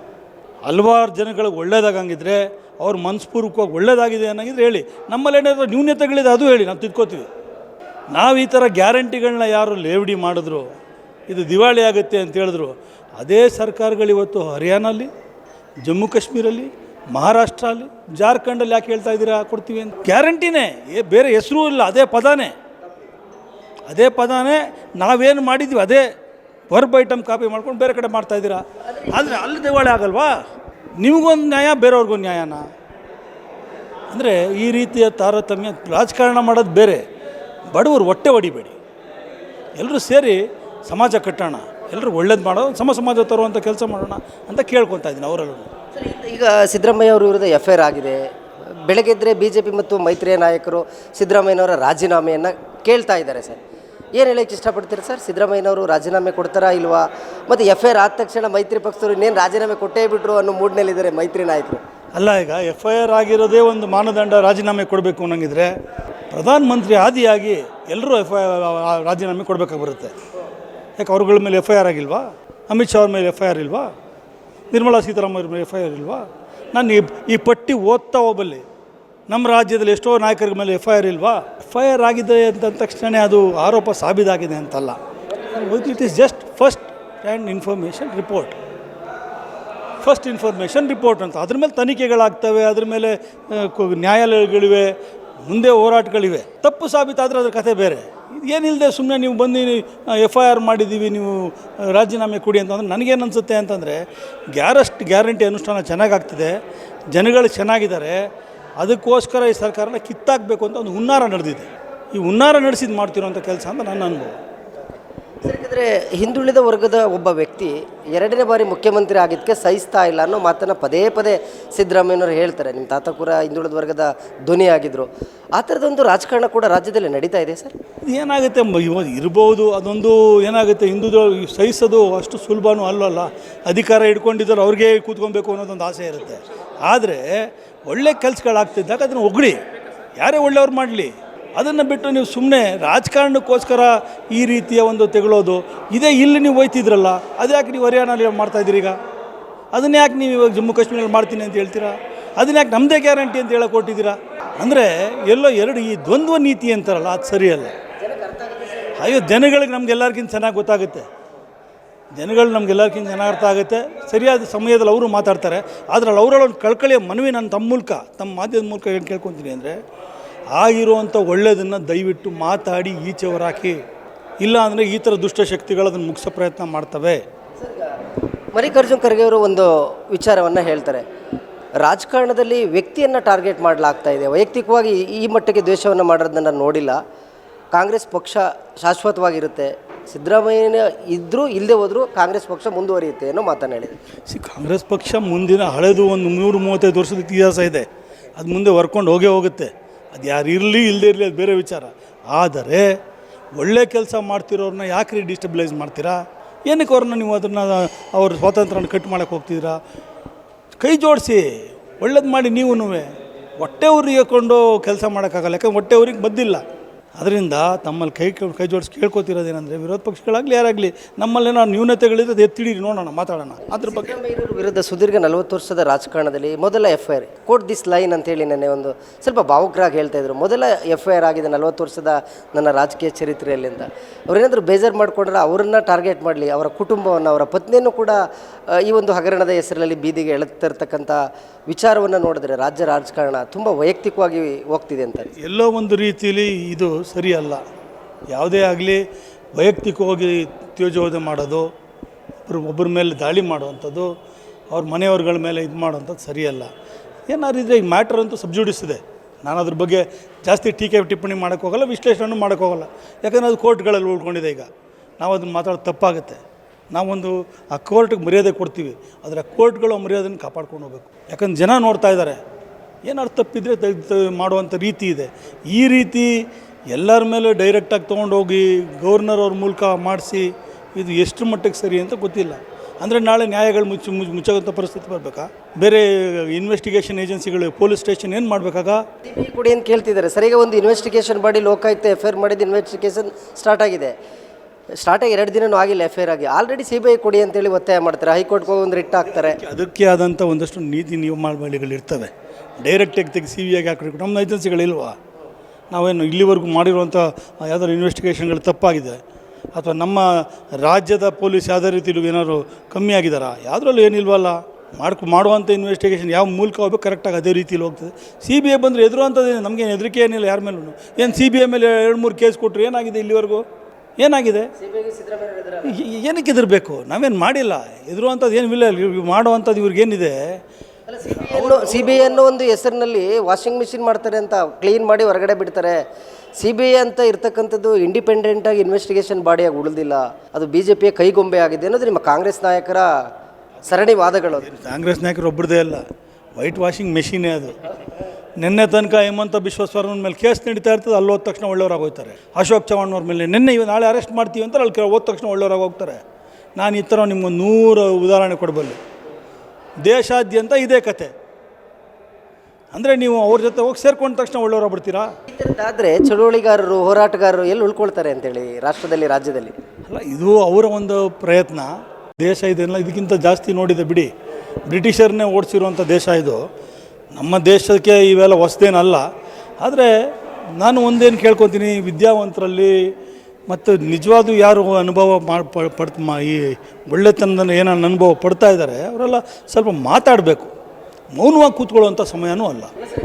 ಹಲವಾರು ಜನಗಳಿಗೆ ಒಳ್ಳೇದಾಗಂಗಿದ್ರೆ ಅವ್ರ ಮನಸ್ಪೂರ್ವಕವಾಗಿ ಒಳ್ಳೇದಾಗಿದೆ ಅನ್ನಂಗಿದ್ರೆ ಹೇಳಿ. ನಮ್ಮಲ್ಲಿ ಏನಾದರೂ ನ್ಯೂನ್ಯತೆಗಳಿದೆ ಅದು ಹೇಳಿ, ನಾವು ತಿದ್ಕೋತೀವಿ. ನಾವು ಈ ಥರ ಗ್ಯಾರಂಟಿಗಳನ್ನ ಯಾರು ಲೇವಡಿ ಮಾಡಿದ್ರು, ಇದು ದಿವಾಳಿ ಆಗುತ್ತೆ ಅಂತ ಹೇಳಿದ್ರು, ಅದೇ ಸರ್ಕಾರಗಳು ಇವತ್ತು ಹರಿಯಾಣಲ್ಲಿ ಜಮ್ಮು ಕಾಶ್ಮೀರಲ್ಲಿ ಮಹಾರಾಷ್ಟ್ರ ಅಲ್ಲಿ ಜಾರ್ಖಂಡಲ್ಲಿ ಯಾಕೆ ಹೇಳ್ತಾ ಇದ್ದೀರಾ ಕೊಡ್ತೀವಿ ಅಂತ? ಗ್ಯಾರಂಟಿನೇ. ಏ, ಬೇರೆ ಹೆಸರು ಇಲ್ಲ. ಅದೇ ಪದಾನೇ. ಅದೇ ಪದಾನೇ. ನಾವೇನು ಮಾಡಿದ್ವಿ ಅದೇ ವರ್ಬ್ ಐಟಮ್ ಕಾಪಿ ಮಾಡ್ಕೊಂಡು ಬೇರೆ ಕಡೆ ಮಾಡ್ತಾ ಇದ್ದೀರಾ? ಆದರೆ ಅಲ್ಲಿ ದಿವಾಳಿ ಆಗಲ್ವಾ? ನಿಮಗೊಂದು ನ್ಯಾಯ, ಬೇರೆಯವ್ರಿಗೊಂದು ನ್ಯಾಯನ? ಅಂದರೆ ಈ ರೀತಿಯ ತಾರತಮ್ಯ ರಾಜಕಾರಣ ಮಾಡೋದು ಬೇರೆ. ಬಡವರು ಹೊಟ್ಟೆ ಹೊಡಿಬೇಡಿ. ಎಲ್ಲರೂ ಸೇರಿ ಸಮಾಜ ಕಟ್ಟೋಣ. ಎಲ್ಲರೂ ಒಳ್ಳೇದು ಮಾಡೋ ಸಮ ಸಮಾಜ ತರುವಂಥ ಕೆಲಸ ಮಾಡೋಣ ಅಂತ ಕೇಳ್ಕೊತಾ ಇದ್ದೀನಿ ಅವರಲ್ಲೂ. ಈಗ ಸಿದ್ದರಾಮಯ್ಯ ಅವರ ವಿರುದ್ಧ ಎಫ್ ಐ ಆರ್ ಆಗಿದೆ. ಬೆಳಗ್ಗೆದ್ರೆ ಬಿ ಜೆ ಪಿ ಮತ್ತು ಮೈತ್ರಿಯ ನಾಯಕರು ಸಿದ್ದರಾಮಯ್ಯನವರ ರಾಜೀನಾಮೆಯನ್ನು ಕೇಳ್ತಾ ಇದ್ದಾರೆ ಸರ್. ಏನು ಹೇಳೋಕ್ಕೆ ಇಷ್ಟಪಡ್ತೀರಿ ಸರ್? ಸಿದ್ದರಾಮಯ್ಯನವರು ರಾಜೀನಾಮೆ ಕೊಡ್ತಾರಾ ಇಲ್ವಾ? ಮತ್ತು ಎಫ್ ಐ ಆರ್ ಆದ ತಕ್ಷಣ ಮೈತ್ರಿ ಪಕ್ಷದವರು ಇನ್ನೇನು ರಾಜೀನಾಮೆ ಕೊಟ್ಟೇ ಬಿಟ್ರು ಅನ್ನೋ ಮೂಡ್ನಲ್ಲಿದ್ದಾರೆ ಮೈತ್ರಿ ನಾಯಕರು. ಅಲ್ಲ, ಈಗ ಎಫ್ ಐ ಆರ್ ಆಗಿರೋದೇ ಒಂದು ಮಾನದಂಡ ರಾಜೀನಾಮೆ ಕೊಡಬೇಕು ಅನ್ನಂಗಿದ್ರೆ ಪ್ರಧಾನಮಂತ್ರಿ ಆದಿಯಾಗಿ ಎಲ್ಲರೂ ಎಫ್ ಐ ರಾಜೀನಾಮೆ ಕೊಡಬೇಕಾಗಿ ಬರುತ್ತೆ. ಯಾಕೆ ಅವ್ರಗಳ ಮೇಲೆ ಎಫ್ ಐ ಆರ್ ಆಗಿಲ್ವಾ? ಅಮಿತ್ ಶಾ ಅವ್ರ ಮೇಲೆ ಎಫ್ ಐ ಆರ್ ಇಲ್ವಾ? ನಿರ್ಮಲಾ ಸೀತಾರಾಮನ್ ಅವ್ರ ಎಫ್ ಐ ಆರ್ ಇಲ್ವಾ? ನಾನು ಈ ಈ ಪಟ್ಟಿ ಓದ್ತಾ ಹೋಗಬಲ್ಲಿ. ನಮ್ಮ ರಾಜ್ಯದಲ್ಲಿ ಎಷ್ಟೋ ನಾಯಕರ ಮೇಲೆ ಎಫ್ ಐ ಆರ್ ಇಲ್ವಾ? ಎಫ್ ಐ ಆರ್ ಆಗಿದೆ ಅಂತ ತಕ್ಷಣವೇ ಅದು ಆರೋಪ ಸಾಬೀತಾಗಿದೆ ಅಂತಲ್ಲ. It is just first and information report first information report ಅಂತ. ಅದ್ರ ಮೇಲೆ ತನಿಖೆಗಳಾಗ್ತವೆ, ಅದ್ರ ಮೇಲೆ ನ್ಯಾಯಾಲಯಗಳಿವೆ, ಮುಂದೆ ಹೋರಾಟಗಳಿವೆ. ತಪ್ಪು ಸಾಬೀತಾದರೆ ಅದ್ರ ಕಥೆ ಬೇರೆ. ಏನಿಲ್ಲದೆ ಸುಮ್ಮನೆ ನೀವು ಬಂದು ಎಫ್ ಐ ಆರ್ ಮಾಡಿದ್ದೀವಿ, ನೀವು ರಾಜೀನಾಮೆ ಕೊಡಿ ಅಂತಂದ್ರೆ ನನಗೇನು ಅನಿಸುತ್ತೆ ಅಂತಂದರೆ, ಗ್ಯಾರಸ್ಟ್ ಗ್ಯಾರಂಟಿ ಅನುಷ್ಠಾನ ಚೆನ್ನಾಗಾಗ್ತಿದೆ, ಜನಗಳು ಚೆನ್ನಾಗಿದ್ದಾರೆ, ಅದಕ್ಕೋಸ್ಕರ ಈ ಸರ್ಕಾರನ ಕಿತ್ತಾಕಬೇಕು ಅಂತ ಒಂದು ಹುನ್ನಾರ ನಡೆದಿದೆ. ಈ ಹುನ್ನಾರ ನಡೆಸಿದ್ದು ಮಾಡ್ತಿರೋಂಥ ಕೆಲಸ ಅಂತ ನನ್ನ ಅನುಭವ. ಯಾಕಂದರೆ ಹಿಂದುಳಿದ ವರ್ಗದ ಒಬ್ಬ ವ್ಯಕ್ತಿ ಎರಡನೇ ಬಾರಿ ಮುಖ್ಯಮಂತ್ರಿ ಆಗಿದ್ದಕ್ಕೆ ಸಹಿಸ್ತಾ ಇಲ್ಲ ಅನ್ನೋ ಮಾತನ್ನು ಪದೇ ಪದೇ ಸಿದ್ದರಾಮಯ್ಯನವರು ಹೇಳ್ತಾರೆ. ನಿಮ್ಮ ತಾತ ಕೂಡ ಹಿಂದುಳಿದ ವರ್ಗದ ಧ್ವನಿ ಆಗಿದ್ದರು ಆ ಥರದೊಂದು ರಾಜಕಾರಣ ಕೂಡ ರಾಜ್ಯದಲ್ಲಿ ನಡೀತಾ ಇದೆ ಸರ್? ಏನಾಗುತ್ತೆ ಇರಬಹುದು ಇರ್ಬೋದು, ಅದೊಂದು ಏನಾಗುತ್ತೆ ಹಿಂದುದು ಸಹಿಸೋದು ಅಷ್ಟು ಸುಲಭನೂ ಅಲ್ಲಲ್ಲ. ಅಧಿಕಾರ ಹಿಡ್ಕೊಂಡಿದ್ದಾರೆ ಅವ್ರಿಗೆ ಕೂತ್ಕೊಬೇಕು ಅನ್ನೋದೊಂದು ಆಸೆ ಇರುತ್ತೆ. ಆದರೆ ಒಳ್ಳೆ ಕೆಲಸಗಳಾಗ್ತಿದ್ದಾಗ ಅದನ್ನು ಒಗ್ಗಿ ಯಾರೇ ಒಳ್ಳೆಯವ್ರು ಮಾಡಲಿ. ಅದನ್ನು ಬಿಟ್ಟು ನೀವು ಸುಮ್ಮನೆ ರಾಜಕಾರಣಕ್ಕೋಸ್ಕರ ಈ ರೀತಿಯ ಒಂದು ತೆಗಳೋದು, ಇದೇ ಇಲ್ಲಿ ನೀವು ಹೋಯ್ತಿದ್ರಲ್ಲ, ಅದ್ಯಾಕೆ ನೀವು ಹರಿಯಾಣಲ್ಲಿ ಮಾಡ್ತಾ ಇದ್ದೀರಿ ಈಗ? ಅದನ್ನ ಯಾಕೆ ನೀವು ಇವಾಗ ಜಮ್ಮು ಕಾಶ್ಮೀರಲ್ಲಿ ಮಾಡ್ತೀನಿ ಅಂತ ಹೇಳ್ತೀರಾ? ಅದನ್ನ ಯಾಕೆ ನಮ್ಮದೇ ಗ್ಯಾರಂಟಿ ಅಂತ ಹೇಳಕ್ಕೆ ಕೊಟ್ಟಿದ್ದೀರಾ ಅಂದರೆ ಎಲ್ಲೋ ಎರಡು ಈ ದ್ವಂದ್ವ ನೀತಿ ಅಂತಾರಲ್ಲ, ಅದು ಸರಿಯಲ್ಲ. ಅಯ್ಯೋ, ಜನಗಳಿಗೆ ನಮ್ಗೆಲ್ಲರಿಗಿಂತ ಚೆನ್ನಾಗಿ ಗೊತ್ತಾಗುತ್ತೆ. ಜನಗಳು ನಮಗೆಲ್ಲರಿಗಿಂತ ಚೆನ್ನಾಗಿ ಅರ್ಥ ಆಗುತ್ತೆ. ಸರಿಯಾದ ಸಮಯದಲ್ಲಿ ಅವರು ಮಾತಾಡ್ತಾರೆ. ಆದರೆ ಅವರಲ್ಲಿ ಒಂದು ಕಳ್ಕಳಿಯ ಮನವಿ ನಾನು ತಮ್ಮ ಮೂಲಕ, ತಮ್ಮ ಮಾಧ್ಯಮದ ಮೂಲಕ ಏನು ಕೇಳ್ಕೊತೀನಿ ಅಂದರೆ ಆಗಿರುವಂಥ ಒಳ್ಳೆಯದನ್ನು ದಯವಿಟ್ಟು ಮಾತಾಡಿ ಈಚೆ ಹೊರಾಕಿ ಇಲ್ಲ ಅಂದರೆ ಈ ಥರ ದುಷ್ಟಶಕ್ತಿಗಳು ಅದನ್ನು ಮುಗಿಸೋ ಪ್ರಯತ್ನ ಮಾಡ್ತವೆ. ಮಲ್ಲಿಕಾರ್ಜುನ್ ಖರ್ಗೆ ಅವರು ಒಂದು ವಿಚಾರವನ್ನು ಹೇಳ್ತಾರೆ. ರಾಜಕಾರಣದಲ್ಲಿ ವ್ಯಕ್ತಿಯನ್ನು ಟಾರ್ಗೆಟ್ ಮಾಡಲಾಗ್ತಾ ಇದೆ. ವೈಯಕ್ತಿಕವಾಗಿ ಈ ಮಟ್ಟಿಗೆ ದ್ವೇಷವನ್ನು ಮಾಡೋದನ್ನು ನಾನು ನೋಡಿಲ್ಲ. ಕಾಂಗ್ರೆಸ್ ಪಕ್ಷ ಶಾಶ್ವತವಾಗಿರುತ್ತೆ. ಸಿದ್ದರಾಮಯ್ಯನ ಇದ್ದರೂ ಇಲ್ಲದೆ ಹೋದರೂ ಕಾಂಗ್ರೆಸ್ ಪಕ್ಷ ಮುಂದುವರಿಯುತ್ತೆ ಅನ್ನೋ ಮಾತನ್ನು ಹೇಳಿದೆ ಸಿ ಕಾಂಗ್ರೆಸ್ ಪಕ್ಷ ಮುಂದಿನ ಹಳೆದು ಒಂದು ನೂರು ಮೂವತ್ತೈದು ವರ್ಷದ ಇತಿಹಾಸ ಇದೆ. ಅದು ಮುಂದೆ ಹೊರ್ಕೊಂಡು ಹೋಗೇ ಹೋಗುತ್ತೆ. ಅದು ಯಾರು ಇರಲಿ ಇಲ್ಲದೆ ಇರಲಿ ಅದು ಬೇರೆ ವಿಚಾರ. ಆದರೆ ಒಳ್ಳೆ ಕೆಲಸ ಮಾಡ್ತಿರೋರನ್ನ ಯಾಕೆ ರೀ ಡಿಸ್ಟಬಿಲೈಸ್ ಮಾಡ್ತೀರಾ? ಏನಕ್ಕೆ ಅವ್ರನ್ನ ನೀವು ಅದನ್ನು ಅವ್ರ ಸ್ವಾತಂತ್ರ್ಯನ ಕಟ್ ಮಾಡೋಕ್ಕೆ ಹೋಗ್ತಿದ್ದೀರಾ ಕೈ ಜೋಡಿಸಿ, ಒಳ್ಳೇದು ಮಾಡಿ ನೀವು ಹೊಟ್ಟೆ ಊರಿಗೆ ಕೊಂಡು ಕೆಲಸ ಮಾಡೋಕ್ಕಾಗಲ್ಲ, ಯಾಕಂದ್ರೆ ಹೊಟ್ಟೆ ಊರಿಗೆ ಬದ್ದಿಲ್ಲ ಅದರಿಂದ ತಮ್ಮಲ್ಲಿ ಕೈ ಕೈ ಜೋಡಿಸಿ ಕೇಳ್ಕೊತಿರೋದೇನೆಂದರೆ ವಿರೋಧ ಪಕ್ಷಗಳಾಗಲಿ ಯಾರಾಗಲಿ ನಮ್ಮಲ್ಲಿ ನಾವು ನ್ಯೂನತೆಗಳಿದ್ರೆ ಅದು ಎತ್ತಿಡೀರಿ ನೋಡೋಣ ಮಾತಾಡೋಣ. ಅದ್ರ ಬಗ್ಗೆ ವಿರುದ್ಧ ಸುದೀರ್ಘ ನಲವತ್ತು ವರ್ಷದ ರಾಜಕಾರಣದಲ್ಲಿ ಮೊದಲ F I R quote this line ಅಂತೇಳಿ ನೆನ್ನೆ ಒಂದು ಸ್ವಲ್ಪ ಭಾವುಕರಾಗಿ ಹೇಳ್ತಾ ಇದ್ರು. ಮೊದಲ ಎಫ್ ಐ ಆರ್ ಆಗಿದೆ ನಲವತ್ತು ವರ್ಷದ ನನ್ನ ರಾಜಕೀಯ ಚರಿತ್ರೆಯಲ್ಲಿಂದ ಅವರೇನಾದರೂ ಅವ್ರೇನಾದರೂ ಬೇಜಾರು ಮಾಡಿಕೊಂಡ್ರೆ ಅವರನ್ನ ಟಾರ್ಗೆಟ್ ಮಾಡಲಿ ಅವರ ಕುಟುಂಬವನ್ನು ಅವರ ಪತ್ನಿಯನ್ನು ಕೂಡ ಈ ಒಂದು ಹಗರಣದ ಹೆಸರಲ್ಲಿ ಬೀದಿಗೆ ಎಳೆತಿರ್ತಕ್ಕಂಥ ವಿಚಾರವನ್ನು ನೋಡಿದ್ರೆ ರಾಜ್ಯ ರಾಜಕಾರಣ ತುಂಬ ವೈಯಕ್ತಿಕವಾಗಿ ಹೋಗ್ತಿದೆ ಅಂತ. ಎಲ್ಲೋ ಒಂದು ರೀತಿಯಲ್ಲಿ ಇದು ಸರಿಯಲ್ಲ. ಯಾವುದೇ ಆಗಲಿ ವೈಯಕ್ತಿಕವಾಗಿ ತ್ಯೋಜೋದ ಮಾಡೋದು ಒಬ್ಬರು ಒಬ್ಬರ ಮೇಲೆ ದಾಳಿ ಮಾಡುವಂಥದ್ದು, ಅವ್ರ ಮನೆಯವ್ರಗಳ ಮೇಲೆ ಇದು ಮಾಡುವಂಥದ್ದು ಸರಿಯಲ್ಲ. ಏನಾದ್ರು ಇದ್ರೆ ಈ ಮ್ಯಾಟ್ರ್ ಅಂತೂ ಸಬ್ಜೂಡಿಸಿದೆ ನಾನು ಅದ್ರ ಬಗ್ಗೆ ಜಾಸ್ತಿ ಟೀಕೆ ಟಿಪ್ಪಣಿ ಮಾಡೋಕ್ಕೆ ಹೋಗಲ್ಲ ವಿಶ್ಲೇಷಣೆ ಮಾಡೋಕ್ಕೆ ಹೋಗಲ್ಲ. ಯಾಕಂದರೆ ಅದು ಕೋರ್ಟ್ಗಳಲ್ಲಿ ಉಳ್ಕೊಂಡಿದೆ ಈಗ. ನಾವು ಅದನ್ನು ಮಾತಾಡೋದು ತಪ್ಪಾಗುತ್ತೆ. ನಾವೊಂದು ಆ ಕೋರ್ಟ್ಗೆ ಮರ್ಯಾದೆ ಕೊಡ್ತೀವಿ. ಆದರೆ ಆ ಕೋರ್ಟ್ಗಳು ಆ ಮರ್ಯಾದೆನ ಕಾಪಾಡ್ಕೊಂಡು ಹೋಗ್ಬೇಕು. ಯಾಕಂದ್ರೆ ಜನ ನೋಡ್ತಾ ಇದ್ದಾರೆ ಏನಾದ್ರು ತಪ್ಪಿದ್ರೆ ಮಾಡುವಂಥ ರೀತಿ ಇದೆ. ಈ ರೀತಿ ಎಲ್ಲರ ಮೇಲೆ ಡೈರೆಕ್ಟಾಗಿ ತೊಗೊಂಡೋಗಿ ಗವರ್ನರ್ ಅವ್ರ ಮೂಲಕ ಮಾಡಿಸಿ ಇದು ಎಷ್ಟು ಮಟ್ಟಕ್ಕೆ ಸರಿ ಅಂತ ಗೊತ್ತಿಲ್ಲ. ಅಂದರೆ ನಾಳೆ ನ್ಯಾಯಗಳು ಮುಚ್ಚಿ ಮುಚ್ಚ ಮುಚ್ಚೋಂಥ ಪರಿಸ್ಥಿತಿ ಬರಬೇಕಾ? ಬೇರೆ ಇನ್ವೆಸ್ಟಿಗೇಷನ್ ಏಜೆನ್ಸಿಗಳು ಪೊಲೀಸ್ ಸ್ಟೇಷನ್ ಏನು ಮಾಡಬೇಕಾಗ? ಕೂಡ ಏನು ಅಂತ ಕೇಳ್ತಿದ್ದಾರೆ? ಸರಿಯಾಗಿ ಒಂದು ಇನ್ವೆಸ್ಟಿಗೇಷನ್ ಮಾಡಿ ಲೋಕಾಯುಕ್ತ ಎಫ್ ಐ ಆರ್ ಮಾಡಿದ ಇನ್ವೆಸ್ಟಿಗೇಷನ್ ಸ್ಟಾರ್ಟ್ ಆಗಿದೆ. ಸ್ಟಾರ್ಟ್ ಆಗಿ ಎರಡು ದಿನವೂ ಆಗಿಲ್ಲ ಎಫ್ ಐ ಆರ್ ಆಗಿ. ಆಲ್ರೆಡಿ ಸಿ ಬಿ ಐ ಕೊಡಿ ಅಂತೇಳಿ ಒತ್ತಾಯ ಮಾಡ್ತಾರೆ. ಹೈಕೋರ್ಟ್ಗೆ ಹೋಗಿ ಒಂದು ರಿಟ್ ಹಾಕ್ತಾರೆ. ಅದಕ್ಕೆ ಆದಂಥ ಒಂದಷ್ಟು ನೀತಿ ನಿಯಮಾವಳಿಗಳು ಇರ್ತವೆ ಡೈರೆಕ್ಟಾಗಿ ತೆಗೆದು ಸಿ ಬಿ ಐಗೆ ಹಾಕಬೇಕು. ನಮ್ಮ ಏಜೆನ್ಸಿಗಳಿಲ್ವಾ ನಾವೇನು ಇಲ್ಲಿವರೆಗೂ ಮಾಡಿರುವಂಥ ಯಾವ್ದಾದ್ರು ಇನ್ವೆಸ್ಟಿಗೇಷನ್ಗಳು ತಪ್ಪಾಗಿದೆ? ಅಥವಾ ನಮ್ಮ ರಾಜ್ಯದ ಪೊಲೀಸ್ ಯಾವುದೇ ರೀತಿಲೂ ಏನಾದ್ರು ಕಮ್ಮಿ ಆಗಿದಾರಾ? ಯಾವುದ್ರಲ್ಲೂ ಏನಿಲ್ವಲ್ಲ. ಮಾಡ್ಕೊ, ಮಾಡುವಂಥ ಇನ್ವೆಸ್ಟಿಗೇಷನ್ ಯಾವ ಮೂಲಕ ಹೋಗ್ಬೇಕು ಕರೆಕ್ಟಾಗಿ ಅದೇ ರೀತಿಲಿ ಹೋಗ್ತದೆ. ಸಿ ಬಿ ಐ ಬಂದರೆ ಎದುರುವಂಥದ್ದು ನಮಗೇನು ಹೆದರಿಕೆ ಏನಿಲ್ಲ ಯಾರ ಮೇಲೂ ಏನು ಸಿ ಬಿ ಐ ಮೇಲೆ ಎರಡು, ಮೂರು ಕೇಸ್ ಕೊಟ್ಟರು ಏನಾಗಿದೆ ಇಲ್ಲಿವರೆಗೂ? ಏನಾಗಿದೆ? ಏನಕ್ಕೆ ಹೆದರಬೇಕು? ನಾವೇನು ಮಾಡಿಲ್ಲ. ಎದುರುವಂಥದ್ದು ಏನು ಇಲ್ಲ ಮಾಡುವಂಥದ್ದು ಇವ್ರಿಗೇನಿದೆ. ಸಿ ಬಿ ಅನ್ನೋ ಒಂದು ಹೆಸರಿನಲ್ಲಿ ವಾಷಿಂಗ್ ಮಿಷಿನ್ ಮಾಡ್ತಾರೆ ಅಂತ ಕ್ಲೀನ್ ಮಾಡಿ ಹೊರಗಡೆ ಬಿಡ್ತಾರೆ. ಸಿ ಬಿ ಐ ಅಂತ ಇರ್ತಕ್ಕಂಥದ್ದು ಇಂಡಿಪೆಂಡೆಂಟಾಗಿ ಇನ್ವೆಸ್ಟಿಗೇಷನ್ ಬಾಡಿಯಾಗಿ ಉಳಿದಿಲ್ಲ. ಅದು ಬಿ ಜೆ ಪಿಯ ಕೈಗೊಂಬೆ ಆಗಿದೆ ಅನ್ನೋದು ನಿಮ್ಮ ಕಾಂಗ್ರೆಸ್ ನಾಯಕರ ಸರಣಿ ವಾದಗಳು. ಕಾಂಗ್ರೆಸ್ ನಾಯಕರು ಒಬ್ಬರದೇ ಅಲ್ಲ ವೈಟ್ ವಾಷಿಂಗ್ ಮೆಷಿನೇ ಅದು. ನಿನ್ನೆ ತನಕ ಹೇಮಂತ ಬಿಶ್ವೇಶ್ವರನ ಮೇಲೆ ಕೇಸ್ ನಡೀತಾ ಇರ್ತದೆ, ಅಲ್ಲಿ ಹೋದ ತಕ್ಷಣ ಒಳ್ಳೆಯವರಾಗೋಗ್ತಾರೆ ಅಶೋಕ್ ಚವಾಣ್ ಅವ್ರ ಮೇಲೆ ನಿನ್ನೆ ಇವ್ ನಾಳೆ ಅರೆಸ್ಟ್ ಮಾಡ್ತೀವಿ ಅಂತ ಅಲ್ಲಿ ಹೋದ ತಕ್ಷಣ ಒಳ್ಳೆಯವರಾಗೋಗ್ತಾರೆ. ನಾನು ಈ ಥರ ನಿಮ್ಮ ನೂರು ಉದಾಹರಣೆ ಕೊಡಬಲ್ಲೆ. ದೇಶಾದ್ಯಂತ ಇದೇ ಕತೆ. ಅಂದರೆ ನೀವು ಅವ್ರ ಜೊತೆ ಹೋಗಿ ಸೇರ್ಕೊಂಡ ತಕ್ಷಣ ಒಳ್ಳೇವರಾಗಿ ಬಿಡ್ತೀರಾ ಆದರೆ ಚಳುವಳಿಗಾರರು ಹೋರಾಟಗಾರರು ಎಲ್ಲಿ ಉಳ್ಕೊಳ್ತಾರೆ ಅಂತೇಳಿ ರಾಷ್ಟ್ರದಲ್ಲಿ ರಾಜ್ಯದಲ್ಲಿ? ಅಲ್ಲ ಇದು ಅವರ ಒಂದು ಪ್ರಯತ್ನ. ದೇಶ ಇದೆಲ್ಲ ಇದಕ್ಕಿಂತ ಜಾಸ್ತಿ ನೋಡಿದೆ ಬಿಡಿ. ಬ್ರಿಟಿಷರನ್ನೇ ಓಡಿಸಿರುವಂಥ ದೇಶ ಇದು. ನಮ್ಮ ದೇಶಕ್ಕೆ ಇವೆಲ್ಲ ಹೊಸದೇನಲ್ಲ. ಆದರೆ ನಾನು ಒಂದೇನು ಕೇಳ್ಕೊತೀನಿ ವಿದ್ಯಾವಂತರಲ್ಲಿ ಮತ್ತು ನಿಜವಾದ ಯಾರು ಅನುಭವ ಮಾಡಿ ಪಡ್ ಈ ಒಳ್ಳೆತನದ ಏನನ್ನ ಅನುಭವ ಪಡ್ತಾ ಇದ್ದಾರೆ, ಅವರೆಲ್ಲ ಸ್ವಲ್ಪ ಮಾತಾಡಬೇಕು. ಮೌನವಾಗಿ ಕೂತ್ಕೊಳ್ಳುವಂಥ ಸಮಯನೂ ಅಲ್ಲ.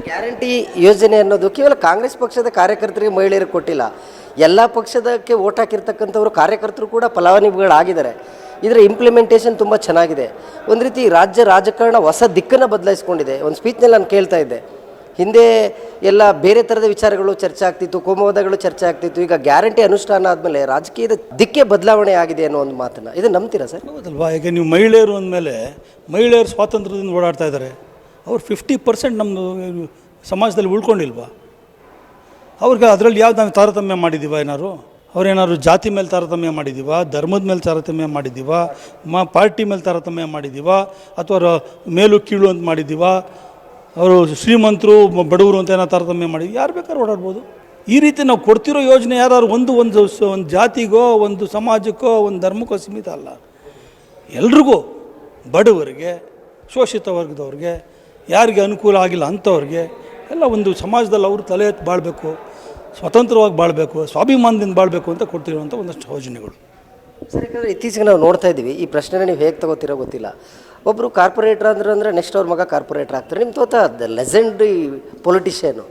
ಗ್ಯಾರಂಟಿ ಯೋಜನೆ ಅನ್ನೋದು ಕೇವಲ ಕಾಂಗ್ರೆಸ್ ಪಕ್ಷದ ಕಾರ್ಯಕರ್ತರಿಗೆ ಮಹಿಳೆಯರಿಗೆ ಕೊಟ್ಟಿಲ್ಲ. ಎಲ್ಲ ಪಕ್ಷದಕ್ಕೆ ಓಟ್ ಹಾಕಿರ್ತಕ್ಕಂಥವ್ರು ಕಾರ್ಯಕರ್ತರು ಕೂಡ ಫಲಾನುಭವಿಗಳಾಗಿದ್ದಾರೆ. ಇದರ ಇಂಪ್ಲಿಮೆಂಟೇಷನ್ ತುಂಬ ಚೆನ್ನಾಗಿದೆ. ಒಂದು ರೀತಿ ರಾಜ್ಯ ರಾಜಕಾರಣ ಹೊಸ ದಿಕ್ಕನ್ನು ಬದಲಾಯಿಸ್ಕೊಂಡಿದೆ. ಒಂದು ಸ್ಪೀಚ್ನಲ್ಲಿ ನಾನು ಕೇಳ್ತಾ ಇದ್ದೆ. ಹಿಂದೆ ಎಲ್ಲ ಬೇರೆ ಥರದ ವಿಚಾರಗಳು ಚರ್ಚೆ ಆಗ್ತಿತ್ತು, ಕೋಮವಾದಗಳು ಚರ್ಚೆ ಆಗ್ತಿತ್ತು. ಈಗ ಗ್ಯಾರಂಟಿ ಅನುಷ್ಠಾನ ಆದಮೇಲೆ ರಾಜಕೀಯದ ದಿಕ್ಕೆ ಬದಲಾವಣೆ ಆಗಿದೆ ಅನ್ನೋ ಒಂದು ಮಾತನ್ನು. ಇದು ನಂಬ್ತೀರಾ ಸರ್? ಹೌದಲ್ವಾ? ಈಗ ನೀವು ಮಹಿಳೆಯರು ಅಂದಮೇಲೆ ಮಹಿಳೆಯರು ಸ್ವಾತಂತ್ರ್ಯದಿಂದ ಓಡಾಡ್ತಾ ಇದ್ದಾರೆ. ಅವ್ರು ಫಿಫ್ಟಿ ಪರ್ಸೆಂಟ್ ನಮ್ಮದು ಸಮಾಜದಲ್ಲಿ ಉಳ್ಕೊಂಡಿಲ್ವಾ? ಅವ್ರಿಗೆ ಅದರಲ್ಲಿ ಯಾವ್ದು ನಾವು ತಾರತಮ್ಯ ಮಾಡಿದ್ದೀವ ಏನಾರು ಅವ್ರೇನಾದ್ರು ಜಾತಿ ಮೇಲೆ ತಾರತಮ್ಯ ಮಾಡಿದ್ದೀವ? ಧರ್ಮದ ಮೇಲೆ ತಾರತಮ್ಯ ಮಾಡಿದ್ದೀವ? ಮಾ, ಪಾರ್ಟಿ ಮೇಲೆ ತಾರತಮ್ಯ ಮಾಡಿದ್ದೀವ? ಅಥವಾ ಮೇಲು ಕೀಳು ಅಂತ ಮಾಡಿದ್ದೀವ? ಅವರು ಶ್ರೀಮಂತರು, ಬಡವರು ಅಂತ ಏನೋ ತಾರತಮ್ಯ ಮಾಡಿ ಯಾರು ಬೇಕಾದ್ರೂ ಓಡಾಡ್ಬೋದು. ಈ ರೀತಿ ನಾವು ಕೊಡ್ತಿರೋ ಯೋಜನೆ ಯಾರು ಒಂದು ಒಂದು ಒಂದು ಜಾತಿಗೋ, ಒಂದು ಸಮಾಜಕ್ಕೋ, ಒಂದು ಧರ್ಮಕ್ಕೋ ಸೀಮಿತ ಅಲ್ಲ. ಎಲ್ರಿಗೂ ಬಡವರಿಗೆ, ಶೋಷಿತ ವರ್ಗದವ್ರಿಗೆ, ಯಾರಿಗೆ ಅನುಕೂಲ ಆಗಿಲ್ಲ ಅಂಥವ್ರಿಗೆ ಎಲ್ಲ ಒಂದು ಸಮಾಜದಲ್ಲಿ ಅವರು ತಲೆ ಎತ್ತಿ ಬಾಳಬೇಕು, ಸ್ವತಂತ್ರವಾಗಿ ಬಾಳಬೇಕು, ಸ್ವಾಭಿಮಾನದಿಂದ ಬಾಳಬೇಕು ಅಂತ ಕೊಡ್ತಿರುವಂಥ ಒಂದಷ್ಟು ಯೋಜನೆಗಳು. ಸರ್, ಯಾಕಂದರೆ ಇತ್ತೀಚೆಗೆ ನಾವು ನೋಡ್ತಾ ಇದ್ದೀವಿ, ಈ ಪ್ರಶ್ನೆನ ನೀವು ಹೇಗೆ ತಗೋತೀರೋ ಗೊತ್ತಿಲ್ಲ. ಒಬ್ಬರು ಕಾರ್ಪೊರೇಟರ್ ಅಂದ್ರೆ ಅಂದರೆ ನೆಕ್ಸ್ಟ್ ಅವ್ರ ಮಗ ಕಾರ್ಪೊರೇಟರ್ ಆಗ್ತಾರೆ. ನಿಮ್ಮ ತೋತ ಲೆಜೆಂಡ್ ಈ ಪೊಲಿಟಿಷಿಯನು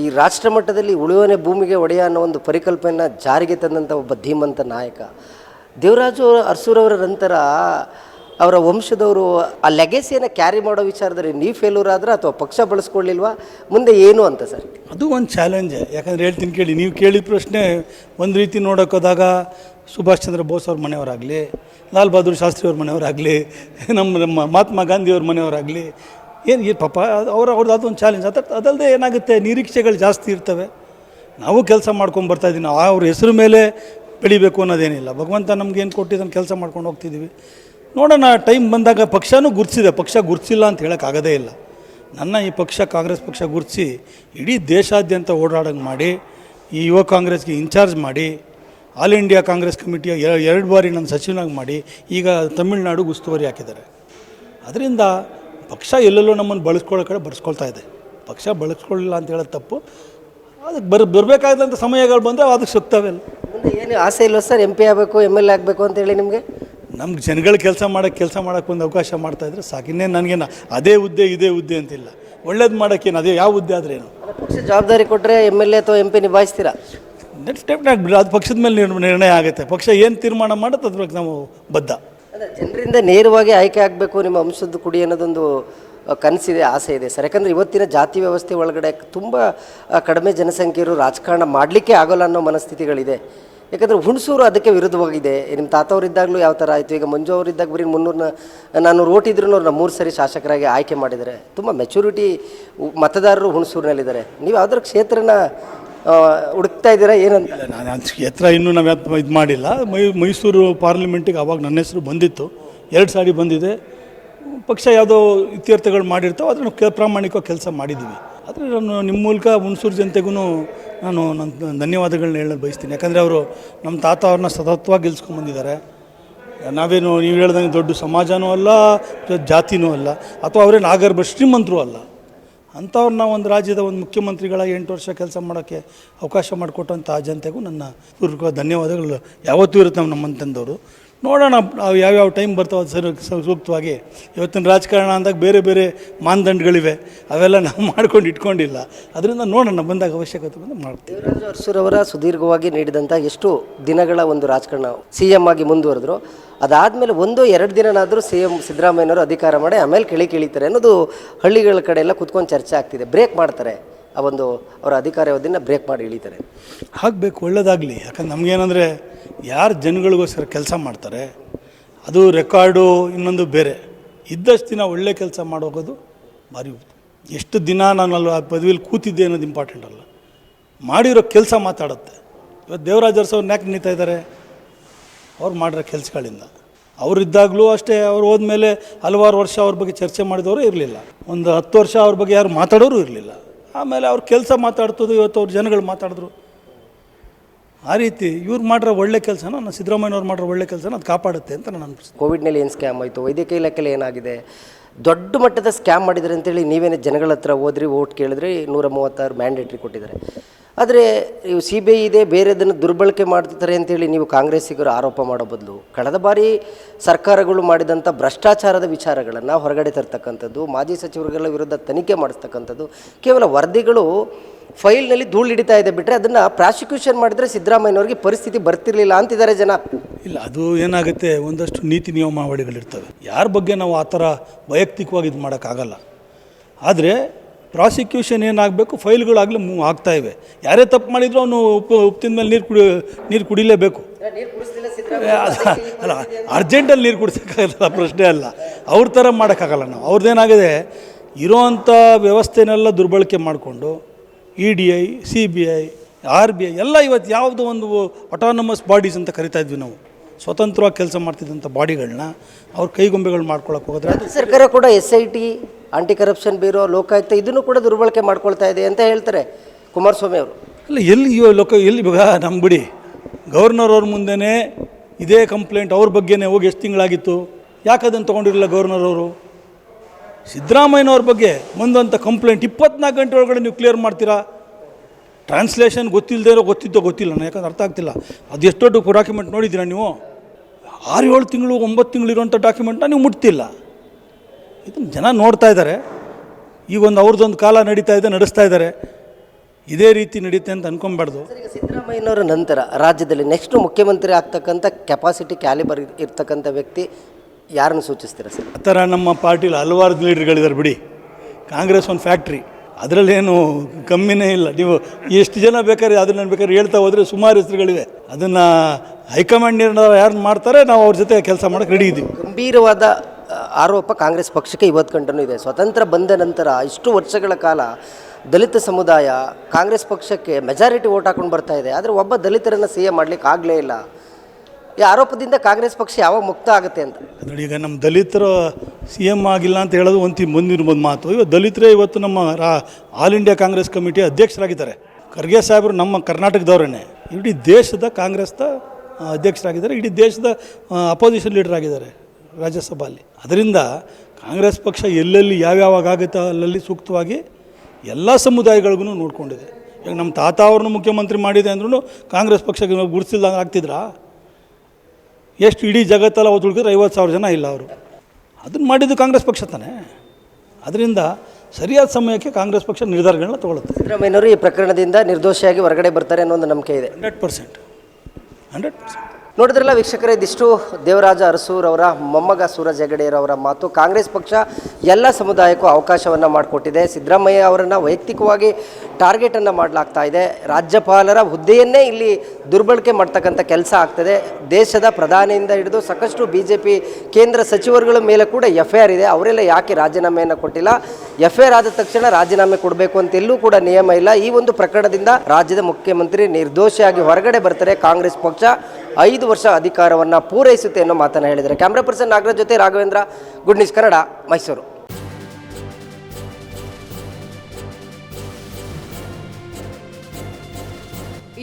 ಈ ರಾಷ್ಟ್ರ ಮಟ್ಟದಲ್ಲಿ ಉಳುವನೆ ಭೂಮಿಗೆ ಒಡೆಯ ಅನ್ನೋ ಒಂದು ಪರಿಕಲ್ಪನೆಯನ್ನು ಜಾರಿಗೆ ತಂದಂಥ ಒಬ್ಬ ಧೀಮಂತ ನಾಯಕ. ದೇವರಾಜು ಅರಸೂರವರ ನಂತರ ಅವರ ವಂಶದವರು ಆ ಲೆಗೆಸಿಯನ್ನು ಕ್ಯಾರಿ ಮಾಡೋ ವಿಚಾರದಲ್ಲಿ ನೀವು ಫೇಲ್ಯೂರ್ ಆದ್ರೆ ಅಥವಾ ಪಕ್ಷ ಬಳಸ್ಕೊಳ್ಳಿಲ್ವಾ? ಮುಂದೆ ಏನು ಅಂತ ಸರ್? ಅದು ಒಂದು ಚಾಲೆಂಜ್ ಯಾಕಂದರೆ ಹೇಳ್ತೀನಿ ಕೇಳಿ, ನೀವು ಕೇಳಿದ ಪ್ರಶ್ನೆ ಒಂದು ರೀತಿ ನೋಡೋಕ್ಕೋದಾಗ ಸುಭಾಷ್ ಚಂದ್ರ ಬೋಸ್ ಅವ್ರ ಮನೆಯವರಾಗಲಿ ಲಾಲ್ ಬಹದ್ದೂರ್ ಶಾಸ್ತ್ರಿಯವ್ರ ಮನೆಯವರಾಗಲಿ, ನಮ್ಮ ನಮ್ಮ ಮಹಾತ್ಮ ಗಾಂಧಿಯವ್ರ ಮನೆಯವರಾಗಲಿ, ಏನು ಈ ಪಾಪ ಅವ್ರ, ಅವ್ರದ್ದು ಅದೊಂದು ಚಾಲೆಂಜ್ ಅದ ಅದಲ್ಲದೆ ಏನಾಗುತ್ತೆ, ನಿರೀಕ್ಷೆಗಳು ಜಾಸ್ತಿ ಇರ್ತವೆ. ನಾವು ಕೆಲಸ ಮಾಡ್ಕೊಂಡು ಬರ್ತಾ ಇದ್ದೀವಿ. ನಾವು ಅವ್ರ ಹೆಸರು ಮೇಲೆ ಬೆಳಿಬೇಕು ಅನ್ನೋದೇನಿಲ್ಲ. ಭಗವಂತ ನಮ್ಗೆ ಏನು ಕೊಟ್ಟಿದ್ದನ್ನು ಕೆಲಸ ಮಾಡ್ಕೊಂಡು ಹೋಗ್ತಿದ್ದೀವಿ. ನೋಡೋಣ ಟೈಮ್ ಬಂದಾಗ ಪಕ್ಷನೂ ಗುರ್ತಿಸಿದೆ. ಪಕ್ಷ ಗುರ್ತಿಸಿಲ್ಲ ಅಂತ ಹೇಳೋಕ್ಕಾಗೋದೇ ಇಲ್ಲ. ನನ್ನ ಈ ಪಕ್ಷ, ಕಾಂಗ್ರೆಸ್ ಪಕ್ಷ ಗುರುತಿಸಿ, ಇಡೀ ದೇಶಾದ್ಯಂತ ಓಡಾಡೋಂಗೆ ಮಾಡಿ, ಈ ಯುವ ಕಾಂಗ್ರೆಸ್ಗೆ ಇನ್ಚಾರ್ಜ್ ಮಾಡಿ ಆಲ್ ಇಂಡಿಯಾ ಕಾಂಗ್ರೆಸ್ ಕಮಿಟಿಯ ಎರಡು ಬಾರಿ ನನ್ನ ಸಚಿವನಾಗಿ ಮಾಡಿ ಈಗ ತಮಿಳುನಾಡು ಉಸ್ತುವಾರಿ ಹಾಕಿದ್ದಾರೆ. ಅದರಿಂದ ಪಕ್ಷ ಎಲ್ಲೆಲ್ಲೋ ನಮ್ಮನ್ನು ಬಳಸ್ಕೊಳ್ಳೋ ಕಡೆ ಬಳಸ್ಕೊಳ್ತಾ ಇದೆ. ಪಕ್ಷ ಬಳಸ್ಕೊಳ್ಳಿಲ್ಲ ಅಂತ ಹೇಳೋದು ತಪ್ಪು. ಅದಕ್ಕೆ ಬರ್ ಬರಬೇಕಾದಂಥ ಸಮಯಗಳು ಬಂದರೆ ಅದಕ್ಕೆ ಸಿಗ್ತವೆ ಮುಂದೆ ಏನು ಆಸೆ ಇಲ್ಲ ಸರ್? ಎಂ ಪಿ ಆಗಬೇಕು ಎಂ ಎಲ್ ಎ ಆಗಬೇಕು ಅಂತೇಳಿ ನಿಮಗೆ? ನಮ್ಗೆ ಜನಗಳ ಕೆಲಸ ಮಾಡೋಕ್ಕೆ ಕೆಲಸ ಮಾಡೋಕ್ಕೆ ಒಂದು ಅವಕಾಶ ಮಾಡ್ತಾಯಿದ್ರೆ ಸಾಕು. ಇನ್ನೇನು ನನಗೇನು ಅದೇ ಹುದ್ದೆ ಇದೇ ಹುದ್ದೆ ಅಂತಿಲ್ಲ. ಒಳ್ಳೇದು ಮಾಡೋಕ್ಕೇನು? ಅದೇ ಯಾವ ಹುದ್ದೆ ಆದರೆ ಏನು ಪಕ್ಷ ಜವಾಬ್ದಾರಿ ಕೊಟ್ಟರೆ ಎಂ ಎಲ್ ಎ ಅಥವಾ ಎಂ ಪಿ ನಿಭಾಯಿಸ್ತೀರಾ? ನೆಕ್ಸ್ಟ್ ಸ್ಟೆಪ್ ಆಗ್ಬಿಡ್ರಿ ಅದು ಪಕ್ಷದ ಮೇಲೆ ನಿರ್- ನಿರ್ಣಯ ಆಗುತ್ತೆ. ಪಕ್ಷ ಏನು ತೀರ್ಮಾನ ಮಾಡುತ್ತೆ ಅದ್ರ ನಾವು ಬದ್ಧ. ಜನರಿಂದ ನೇರವಾಗಿ ಆಯ್ಕೆ ಆಗಬೇಕು ನಿಮ್ಮ ಅಂಶದ ಕುಡಿ ಅನ್ನೋದೊಂದು ಕನಸಿದೆ, ಆಸೆ ಇದೆ ಸರ್. ಯಾಕಂದರೆ ಇವತ್ತಿನ ಜಾತಿ ವ್ಯವಸ್ಥೆ ಒಳಗಡೆ ತುಂಬ ಕಡಿಮೆ ಜನಸಂಖ್ಯೆಯರು ರಾಜಕಾರಣ ಮಾಡಲಿಕ್ಕೆ ಆಗೋಲ್ಲ ಅನ್ನೋ ಮನಸ್ಥಿತಿಗಳಿದೆ. ಯಾಕಂದರೆ ಹುಣಸೂರು ಅದಕ್ಕೆ ವಿರುದ್ಧವಾಗಿದೆ. ನಿಮ್ಮ ತಾತವರಿದ್ದಾಗಲೂ ಯಾವ ಥರ ಆಯಿತು? ಈಗ ಮಂಜು ಅವರಿದ್ದಾಗ ಬರೀ ಮುನ್ನೂರನ್ನ ನಾನ್ನೂರು ಓಟ್ ಇದ್ರೂ ಅವ್ರನ್ನ ಮೂರು ಸರಿ ಶಾಸಕರಾಗಿ ಆಯ್ಕೆ ಮಾಡಿದ್ದಾರೆ. ತುಂಬ ಮೆಚುರಿಟಿ ಮತದಾರರು ಹುಣಸೂರಿನಲ್ಲಿದ್ದಾರೆ. ನೀವು ಯಾವ್ದಾರ ಕ್ಷೇತ್ರನ ಹುಡುಕ್ತಾ ಇದ್ದೀರಾ? ಏನಂತ? ನಾನು ಎತ್ತರ ಇನ್ನೂ ನಾವು ಇದು ಮಾಡಿಲ್ಲ. ಮೈ ಮೈಸೂರು ಪಾರ್ಲಿಮೆಂಟಿಗೆ ಅವಾಗ ನನ್ನ ಹೆಸರು ಬಂದಿತ್ತು. ಎರಡು ಸಾರಿ ಬಂದಿದೆ. ಪಕ್ಷ ಯಾವುದೋ ಇತ್ಯರ್ಥಗಳು ಮಾಡಿರ್ತಾವೆ ಅದನ್ನು ಕೆ ಪ್ರಾಮಾಣಿಕವಾಗಿ ಕೆಲಸ ಮಾಡಿದ್ದೀವಿ ಆದರೆ ನಾನು ನಿಮ್ಮ ಮೂಲಕ ಹುಣಸೂರು ಜನತೆಗೂ ನಾನು ನನ್ನ ಧನ್ಯವಾದಗಳನ್ನ ಹೇಳಲು ಬಯಸ್ತೀನಿ. ಯಾಕಂದರೆ ಅವರು ನಮ್ಮ ತಾತ ಅವ್ರನ್ನ ಸತತವಾಗಿ ಗೆಲ್ಸ್ಕೊಂಬಂದಿದ್ದಾರೆ ನಾವೇನು, ನೀವು ಹೇಳ್ದಂಗೆ ದೊಡ್ಡ ಸಮಾಜನೂ ಅಲ್ಲ, ಜಾತಿನೂ ಅಲ್ಲ, ಅಥವಾ ಅವರೇ ನಾಗರ್ಭ ಶ್ರೀಮಂತರೂ ಅಲ್ಲ. ಅಂಥವ್ರನ್ನ ಒಂದು ರಾಜ್ಯದ ಒಂದು ಮುಖ್ಯಮಂತ್ರಿಗಳ ಎಂಟು ವರ್ಷ ಕೆಲಸ ಮಾಡೋಕ್ಕೆ ಅವಕಾಶ ಮಾಡಿಕೊಟ್ಟಂಥ ಆ ಜನತೆಗೂ ನನ್ನ ಪೂರ್ವಕ ಧನ್ಯವಾದಗಳು. ಯಾವತ್ತೂ ಇರುತ್ತೆ ನಮ್ಮ ನಮ್ಮಂತಂದವರು ನೋಡೋಣ, ನಾವು ಯಾವ್ಯಾವ ಟೈಮ್ ಬರ್ತಾವೆ ಅದು ಸರಿ ಸೂಕ್ತವಾಗಿ. ಇವತ್ತಿನ ರಾಜಕಾರಣ ಅಂದಾಗ ಬೇರೆ ಬೇರೆ ಮಾನದಂಡಗಳಿವೆ. ಅವೆಲ್ಲ ನಾವು ಮಾಡ್ಕೊಂಡು ಇಟ್ಕೊಂಡಿಲ್ಲ. ಅದರಿಂದ ನೋಡೋಣ, ಬಂದಾಗ ಅವಶ್ಯಕತೆ ಬಂದು ಮಾಡ್ತೀವಿ. ಅರ್ಸೂರವರ ಅರಸುರವರ ಸುದೀರ್ಘವಾಗಿ ನೀಡಿದಂಥ ಎಷ್ಟು ದಿನಗಳ ಒಂದು ರಾಜಕಾರಣ ಸಿ ಎಂ ಆಗಿ ಮುಂದುವರೆದ್ರು. ಅದಾದಮೇಲೆ ಒಂದು, ಎರಡು ದಿನನಾದರೂ ಸಿ ಎಂ ಸಿದ್ದರಾಮಯ್ಯನವರು ಅಧಿಕಾರ ಮಾಡಿ ಆಮೇಲೆ ಕೆಳಿ ಕೇಳಿತಾರೆ ಅನ್ನೋದು ಹಳ್ಳಿಗಳ ಕಡೆ ಎಲ್ಲ ಕುತ್ಕೊಂಡು ಚರ್ಚೆ ಆಗ್ತಿದೆ. ಬ್ರೇಕ್ ಮಾಡ್ತಾರೆ. ಆ ಒಂದು ಅವರ ಅಧಿಕಾರಾವಧಿನ ಬ್ರೇಕ್ ಮಾಡಿ ಇಳಿತಾರೆ. ಆಗಬೇಕು ಒಳ್ಳೇದಾಗಲಿ. ಯಾಕಂದ್ರೆ ನಮಗೇನಂದರೆ ಯಾರು ಜನಗಳಿಗೋಸ್ಕರ ಕೆಲಸ ಮಾಡ್ತಾರೆ, ಅದು ರೆಕಾರ್ಡು ಇನ್ನೊಂದು ಬೇರೆ. ಇದ್ದಷ್ಟು ದಿನ ಒಳ್ಳೆ ಕೆಲಸ ಮಾಡೋಗೋದು ಭಾರಿ ಎಷ್ಟು ದಿನ ನಾನು ಅಲ್ಲಿ ಆ ಪದವಿಲಿ ಕೂತಿದ್ದೆ ಅನ್ನೋದು ಇಂಪಾರ್ಟೆಂಟ್ ಅಲ್ಲ. ಮಾಡಿರೋ ಕೆಲಸ ಮಾತಾಡುತ್ತೆ. ಇವತ್ತು ದೇವರಾಜ್ ಅರಸು ಅವ್ರನ್ನ ಯಾಕೆ ನಿಂತಾ ಇದ್ದಾರೆ? ಅವ್ರು ಮಾಡಿರೋ ಕೆಲಸಗಳಿಂದ. ಅವರಿದ್ದಾಗಲೂ ಅಷ್ಟೇ, ಅವ್ರು ಹೋದ್ಮೇಲೆ ಹಲವಾರು ವರ್ಷ ಅವ್ರ ಬಗ್ಗೆ ಚರ್ಚೆ ಮಾಡಿದವರು ಇರಲಿಲ್ಲ. ಒಂದು ಹತ್ತು ವರ್ಷ ಅವ್ರ ಬಗ್ಗೆ ಯಾರು ಮಾತಾಡೋರು ಇರಲಿಲ್ಲ. ಆಮೇಲೆ ಅವ್ರ ಕೆಲಸ ಮಾತಾಡ್ತದೆ ಇವತ್ತು ಅವ್ರ ಜನಗಳು ಮಾತಾಡಿದ್ರು. ಆ ರೀತಿ ಇವ್ರು ಮಾಡಿರೋ ಒಳ್ಳೆ ಕೆಲಸನ ನಾನು ಸಿದ್ದರಾಮಯ್ಯನವ್ರು ಮಾಡಿರೋ ಒಳ್ಳೆ ಕೆಲಸನ ಅದು ಕಾಪಾಡುತ್ತೆ ಅಂತ ನಾನು ಅನ್ಪಿಸ್ತೀನಿ ಕೋವಿಡ್ನಲ್ಲಿ ಏನು ಸ್ಕ್ಯಾಮ್ ಆಯಿತು? ವೈದ್ಯಕೀಯ ಇಲಾಖೆಯಲ್ಲಿ ಏನಾಗಿದೆ? ದೊಡ್ಡ ಮಟ್ಟದ ಸ್ಕ್ಯಾಮ್ ಮಾಡಿದ್ದಾರೆ ಅಂತೇಳಿ ನೀವೇನೇ ಜನಗಳ ಹತ್ರ ಹೋದ್ರಿ ಓಟ್ ಕೇಳಿದ್ರೆ ನೂರ ಮೂವತ್ತಾರು ಮ್ಯಾಂಡೇಟ್ರಿ ಕೊಟ್ಟಿದ್ದಾರೆ. ಆದರೆ ಇವು ಸಿ ಬಿ ಐ ಇದೆ, ಬೇರೆದನ್ನು ದುರ್ಬಳಕೆ ಮಾಡ್ತಾರೆ ಅಂತೇಳಿ ನೀವು ಕಾಂಗ್ರೆಸ್ಸಿಗರು ಆರೋಪ ಮಾಡೋ ಬದಲು ಕಳೆದ ಬಾರಿ ಸರ್ಕಾರಗಳು ಮಾಡಿದಂಥ ಭ್ರಷ್ಟಾಚಾರದ ವಿಚಾರಗಳನ್ನು ಹೊರಗಡೆ ತರ್ತಕ್ಕಂಥದ್ದು, ಮಾಜಿ ಸಚಿವರುಗಳ ವಿರುದ್ಧ ತನಿಖೆ ಮಾಡಿಸ್ತಕ್ಕಂಥದ್ದು, ಕೇವಲ ವರದಿಗಳು ಫೈಲ್ನಲ್ಲಿ ಧೂಳು ಹಿಡಿತಾ ಇದೆ ಬಿಟ್ಟರೆ ಅದನ್ನು ಪ್ರಾಸಿಕ್ಯೂಷನ್ ಮಾಡಿದರೆ ಸಿದ್ದರಾಮಯ್ಯನವ್ರಿಗೆ ಪರಿಸ್ಥಿತಿ ಬರ್ತಿರ್ಲಿಲ್ಲ ಅಂತಿದ್ದಾರೆ ಜನ. ಇಲ್ಲ ಅದು ಏನಾಗುತ್ತೆ? ಒಂದಷ್ಟು ನೀತಿ ನಿಯಮಾವಳಿಗಳಿರ್ತವೆ. ಯಾರ ಬಗ್ಗೆ ನಾವು ಆ ಥರ ವೈಯಕ್ತಿಕವಾಗಿ ಇದು ಮಾಡೋಕ್ಕಾಗಲ್ಲ. ಆದರೆ ಪ್ರಾಸಿಕ್ಯೂಷನ್ ಏನಾಗಬೇಕು? ಫೈಲ್ಗಳಾಗಲಿ ಮೂವ್ ಆಗ್ತಾ ಇವೆ. ಯಾರೇ ತಪ್ಪು ಮಾಡಿದ್ರು ಅವನು ಉಪ್ಪು ಉಪ್ಪಿನ ಮೇಲೆ ನೀರು ಕುಡಿ ನೀರು ಕುಡಿಲೇಬೇಕು. ಅಲ್ಲ ಅರ್ಜೆಂಟಲ್ಲಿ ನೀರು ಕುಡಿಸೋಕ್ಕಾಗಲ್ಲ ಪ್ರಶ್ನೆ ಅಲ್ಲ. ಅವ್ರ ಥರ ಮಾಡೋಕ್ಕಾಗಲ್ಲ ನಾವು. ಅವ್ರದ್ದೇನಾಗಿದೆ ಇರೋವಂಥ ವ್ಯವಸ್ಥೆನೆಲ್ಲ ದುರ್ಬಳಕೆ ಮಾಡಿಕೊಂಡು E D I C B I R B I ಎಲ್ಲ ಇವತ್ತು ಯಾವುದೋ ಒಂದು ಅಟಾನಮಸ್ ಬಾಡೀಸ್ ಅಂತ ಕರಿತಾ ಇದ್ವಿ ನಾವು. ಸ್ವತಂತ್ರವಾಗಿ ಕೆಲಸ ಮಾಡ್ತಿದ್ದಂಥ ಬಾಡಿಗಳನ್ನ ಅವ್ರ ಕೈಗೊಂಬೆಗಳು ಮಾಡ್ಕೊಳಕ್ಕೆ ಹೋದ್ರೆ ಅದು ಸರ್ಕಾರ ಕೂಡ S I T anti corruption bureau Lokayukta ಇದನ್ನು ಕೂಡ ದುರ್ಬಳಕೆ ಮಾಡ್ಕೊಳ್ತಾ ಇದೆ ಅಂತ ಹೇಳ್ತಾರೆ ಕುಮಾರಸ್ವಾಮಿ ಅವರು. ಅಲ್ಲ ಎಲ್ಲಿ ಇವ ಲೋಕ ಎಲ್ಲಿ ಇವಾಗ ನಮ್ಮ ಬಿಡಿ. ಗವರ್ನರ್ ಅವ್ರ ಮುಂದೆನೇ ಇದೇ ಕಂಪ್ಲೇಂಟ್ ಅವ್ರ ಬಗ್ಗೆನೇ ಹೋಗಿ ಎಷ್ಟು ತಿಂಗಳಾಗಿತ್ತು? ಯಾಕೆ ಅದನ್ನು ತೊಗೊಂಡಿರಲಿಲ್ಲ ಗವರ್ನರ್ ಅವರು? ಸಿದ್ದರಾಮಯ್ಯನವ್ರ ಬಗ್ಗೆ ಬಂದಂಥ ಕಂಪ್ಲೇಂಟ್ ಇಪ್ಪತ್ನಾಲ್ಕು ಗಂಟೆ ಒಳಗಡೆ ನೀವು ಕ್ಲಿಯರ್ ಮಾಡ್ತೀರಾ? ಟ್ರಾನ್ಸ್ಲೇಷನ್ ಗೊತ್ತಿಲ್ಲದೆ ಇರೋ ಗೊತ್ತಿದ್ದೋ ಗೊತ್ತಿಲ್ಲ ನಾನು ಯಾಕಂದ್ರೆ ಅರ್ಥ ಆಗ್ತಿಲ್ಲ. ಅದು ಎಷ್ಟು ದೊಡ್ಡ ಡಾಕ್ಯುಮೆಂಟ್ ನೋಡಿದ್ದೀರಾ ನೀವು? ಆರು ಏಳು ತಿಂಗಳು, ಒಂಬತ್ತು ತಿಂಗಳು ಇರುವಂಥ ಡಾಕ್ಯುಮೆಂಟ್ನ ನೀವು ಮುಟ್ತಿಲ್ಲ. ಇದನ್ನು ಜನ ನೋಡ್ತಾ ಇದ್ದಾರೆ. ಈಗ ಒಂದು ಅವ್ರದ್ದೊಂದು ಕಾಲ ನಡೀತಾ ಇದೆ, ನಡೆಸ್ತಾ ಇದ್ದಾರೆ. ಇದೇ ರೀತಿ ನಡೀತೆ ಅಂತ ಅನ್ಕೊಬಾರ್ದು ಸಿದ್ದರಾಮಯ್ಯನವರ ನಂತರ ರಾಜ್ಯದಲ್ಲಿ ನೆಕ್ಸ್ಟ್ ಮುಖ್ಯಮಂತ್ರಿ ಆಗ್ತಕ್ಕಂಥ ಕೆಪಾಸಿಟಿ ಕ್ಯಾಲಿಬರ್ ಇರ್ತಕ್ಕಂಥ ವ್ಯಕ್ತಿ ಯಾರನ್ನು ಸೂಚಿಸ್ತೀರಾ ಸರ್? ಆ ಥರ ನಮ್ಮ ಪಾರ್ಟಿಲಿ ಹಲವಾರು ಲೀಡರ್ಗಳಿದ್ದಾರೆ ಬಿಡಿ. ಕಾಂಗ್ರೆಸ್ ಒಂದು ಫ್ಯಾಕ್ಟ್ರಿ. ಅದರಲ್ಲೇನು ಕಮ್ಮಿನೇ ಇಲ್ಲ. ನೀವು ಎಷ್ಟು ಜನ ಬೇಕಾದ್ರೆ ಅದನ್ನ ಬೇಕಾದ್ರೆ ಹೇಳ್ತಾ ಹೋದರೆ ಸುಮಾರು ಹೆಸರುಗಳಿವೆ. ಅದನ್ನು ಹೈಕಮಾಂಡ್ ನಿರ್ಣಯ ಯಾರು ಮಾಡ್ತಾರೆ ನಾವು ಅವ್ರ ಜೊತೆ ಕೆಲಸ ಮಾಡೋಕ್ಕೆ ರೆಡಿ ಇದ್ದೀವಿ. ಗಂಭೀರವಾದ ಆ, ಆರೋಪ ಕಾಂಗ್ರೆಸ್ ಪಕ್ಷಕ್ಕೆ ಇವತ್ತು ಕಂಡನೂ ಇದೆ. ಸ್ವತಂತ್ರ ಬಂದ ನಂತರ ಇಷ್ಟು ವರ್ಷಗಳ ಕಾಲ ದಲಿತ ಸಮುದಾಯ ಕಾಂಗ್ರೆಸ್ ಪಕ್ಷಕ್ಕೆ ಮೆಜಾರಿಟಿ ಓಟ್ ಹಾಕೊಂಡು ಬರ್ತಾ ಇದೆ. ಆದರೆ ಒಬ್ಬ ದಲಿತರನ್ನು ಸಿ ಎ ಮಾಡ್ಲಿಕ್ಕೆ ಆಗಲೇ ಇಲ್ಲ. ಈ ಆರೋಪದಿಂದ ಕಾಂಗ್ರೆಸ್ ಪಕ್ಷ ಯಾವಾಗ ಮುಕ್ತ ಆಗುತ್ತೆ ಅಂತ. ನೋಡಿ ಈಗ ನಮ್ಮ ದಲಿತರು ಸಿ ಎಂ ಆಗಿಲ್ಲ ಅಂತ ಹೇಳೋದು ಒಂದು ಮುಂದಿರ್ಬೋದು ಮಾತು. ಇವತ್ತು ದಲಿತರೇ ಇವತ್ತು ನಮ್ಮ ರಾ ಆಲ್ ಇಂಡಿಯಾ ಕಾಂಗ್ರೆಸ್ ಕಮಿಟಿ ಅಧ್ಯಕ್ಷರಾಗಿದ್ದಾರೆ. ಖರ್ಗೆ ಸಾಹೇಬರು ನಮ್ಮ ಕರ್ನಾಟಕದವರೇ ಇಡೀ ದೇಶದ ಕಾಂಗ್ರೆಸ್ದ ಅಧ್ಯಕ್ಷರಾಗಿದ್ದಾರೆ. ಇಡೀ ದೇಶದ ಅಪೋಸಿಷನ್ ಲೀಡರ್ ಆಗಿದ್ದಾರೆ ರಾಜ್ಯಸಭೆಯಲ್ಲಿ ಅದರಿಂದ ಕಾಂಗ್ರೆಸ್ ಪಕ್ಷ ಎಲ್ಲೆಲ್ಲಿ ಯಾವ್ಯಾವಾಗ ಆಗುತ್ತೋ ಅಲ್ಲಲ್ಲಿ ಸೂಕ್ತವಾಗಿ ಎಲ್ಲ ಸಮುದಾಯಗಳಿಗೂ ನೋಡ್ಕೊಂಡಿದೆ. ಈಗ ನಮ್ಮ ತಾತ ಅವ್ರನ್ನೂ ಮುಖ್ಯಮಂತ್ರಿ ಮಾಡಿದೆ ಅಂದ್ರೂ ಕಾಂಗ್ರೆಸ್ ಪಕ್ಷಕ್ಕೆ ಗುರುತಿಸಿಲ್ಲ ಆಗ್ತಿದ್ರಾ? ಎಷ್ಟು ಇಡೀ ಜಗತ್ತಲ್ಲ ಅವತ್ತು ಉಳ್ಕಿದ್ರೆ ಐವತ್ತು ಸಾವಿರ ಜನ ಇಲ್ಲ ಅವರು. ಅದನ್ನು ಮಾಡಿದ್ದು ಕಾಂಗ್ರೆಸ್ ಪಕ್ಷ ತಾನೆ. ಅದರಿಂದ ಸರಿಯಾದ ಸಮಯಕ್ಕೆ ಕಾಂಗ್ರೆಸ್ ಪಕ್ಷ ನಿರ್ಧಾರಗಳನ್ನ ತಗೊಳುತ್ತೆ. ಸಿದ್ದರಾಮಯ್ಯನವರು ಈ ಪ್ರಕರಣದಿಂದ ನಿರ್ದೋಷಿಯಾಗಿ ಹೊರಗಡೆ ಬರ್ತಾರೆ ಅನ್ನೋ ಒಂದು ನಂಬಿಕೆ ಇದೆ. Hundred percent. Hundred percent. ನೋಡಿದ್ರಲ್ಲ ವೀಕ್ಷಕರೇ ಇದಿಷ್ಟು ದೇವರಾಜ ಅರಸೂರವರ ಮೊಮ್ಮಗ ಸೂರಜ್ ಹೆಗಡೆಯರವರ ಮಾತು. ಕಾಂಗ್ರೆಸ್ ಪಕ್ಷ ಎಲ್ಲ ಸಮುದಾಯಕ್ಕೂ ಅವಕಾಶವನ್ನು ಮಾಡಿಕೊಟ್ಟಿದೆ. ಸಿದ್ದರಾಮಯ್ಯ ಅವರನ್ನು ವೈಯಕ್ತಿಕವಾಗಿ ಟಾರ್ಗೆಟನ್ನು ಮಾಡಲಾಗ್ತಾ ಇದೆ. ರಾಜ್ಯಪಾಲರ ಹುದ್ದೆಯನ್ನೇ ಇಲ್ಲಿ ದುರ್ಬಳಕೆ ಮಾಡ್ತಕ್ಕಂಥ ಕೆಲಸ ಆಗ್ತದೆ. ದೇಶದ ಪ್ರಧಾನಿಯಿಂದ ಹಿಡಿದು ಸಾಕಷ್ಟು ಬಿ ಜೆ ಪಿ ಕೇಂದ್ರ ಸಚಿವರುಗಳ ಮೇಲೆ ಕೂಡ ಎಫ್ ಐ ಆರ್ ಇದೆ. ಅವರೆಲ್ಲ ಯಾಕೆ ರಾಜೀನಾಮೆಯನ್ನು ಕೊಟ್ಟಿಲ್ಲ? ಎಫ್ ಐ ಆದ ತಕ್ಷಣ ರಾಜೀನಾಮೆ ಕೊಡಬೇಕು ಅಂತ ಎಲ್ಲೂ ಕೂಡ ನಿಯಮ ಇಲ್ಲ. ಈ ಒಂದು ಪ್ರಕರಣದಿಂದ ರಾಜ್ಯದ ಮುಖ್ಯಮಂತ್ರಿ ನಿರ್ದೋಷಿಯಾಗಿ ಹೊರಗಡೆ ಬರ್ತಾರೆ ಕಾಂಗ್ರೆಸ್ ಪಕ್ಷ. ವರ್ಷ ಅಧಿಕಾರವನ್ನು ಪೂರೈಸುತ್ತೆ ಅನ್ನೋ ಮಾತನ್ನು ಹೇಳಿದ್ದಾರೆ. ಕ್ಯಾಮ್ರಾ ಪರ್ಸನ್ ನಾಗರಾಜ್ ಜೊತೆ ರಾಘವೇಂದ್ರ ಗುಡ್ ನ್ಯೂಸ್ ಕನ್ನಡ ಮೈಸೂರು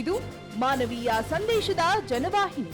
ಇದು ಮಾನವೀಯ ಸಂದೇಶದ ಜನವಾಹಿನಿ.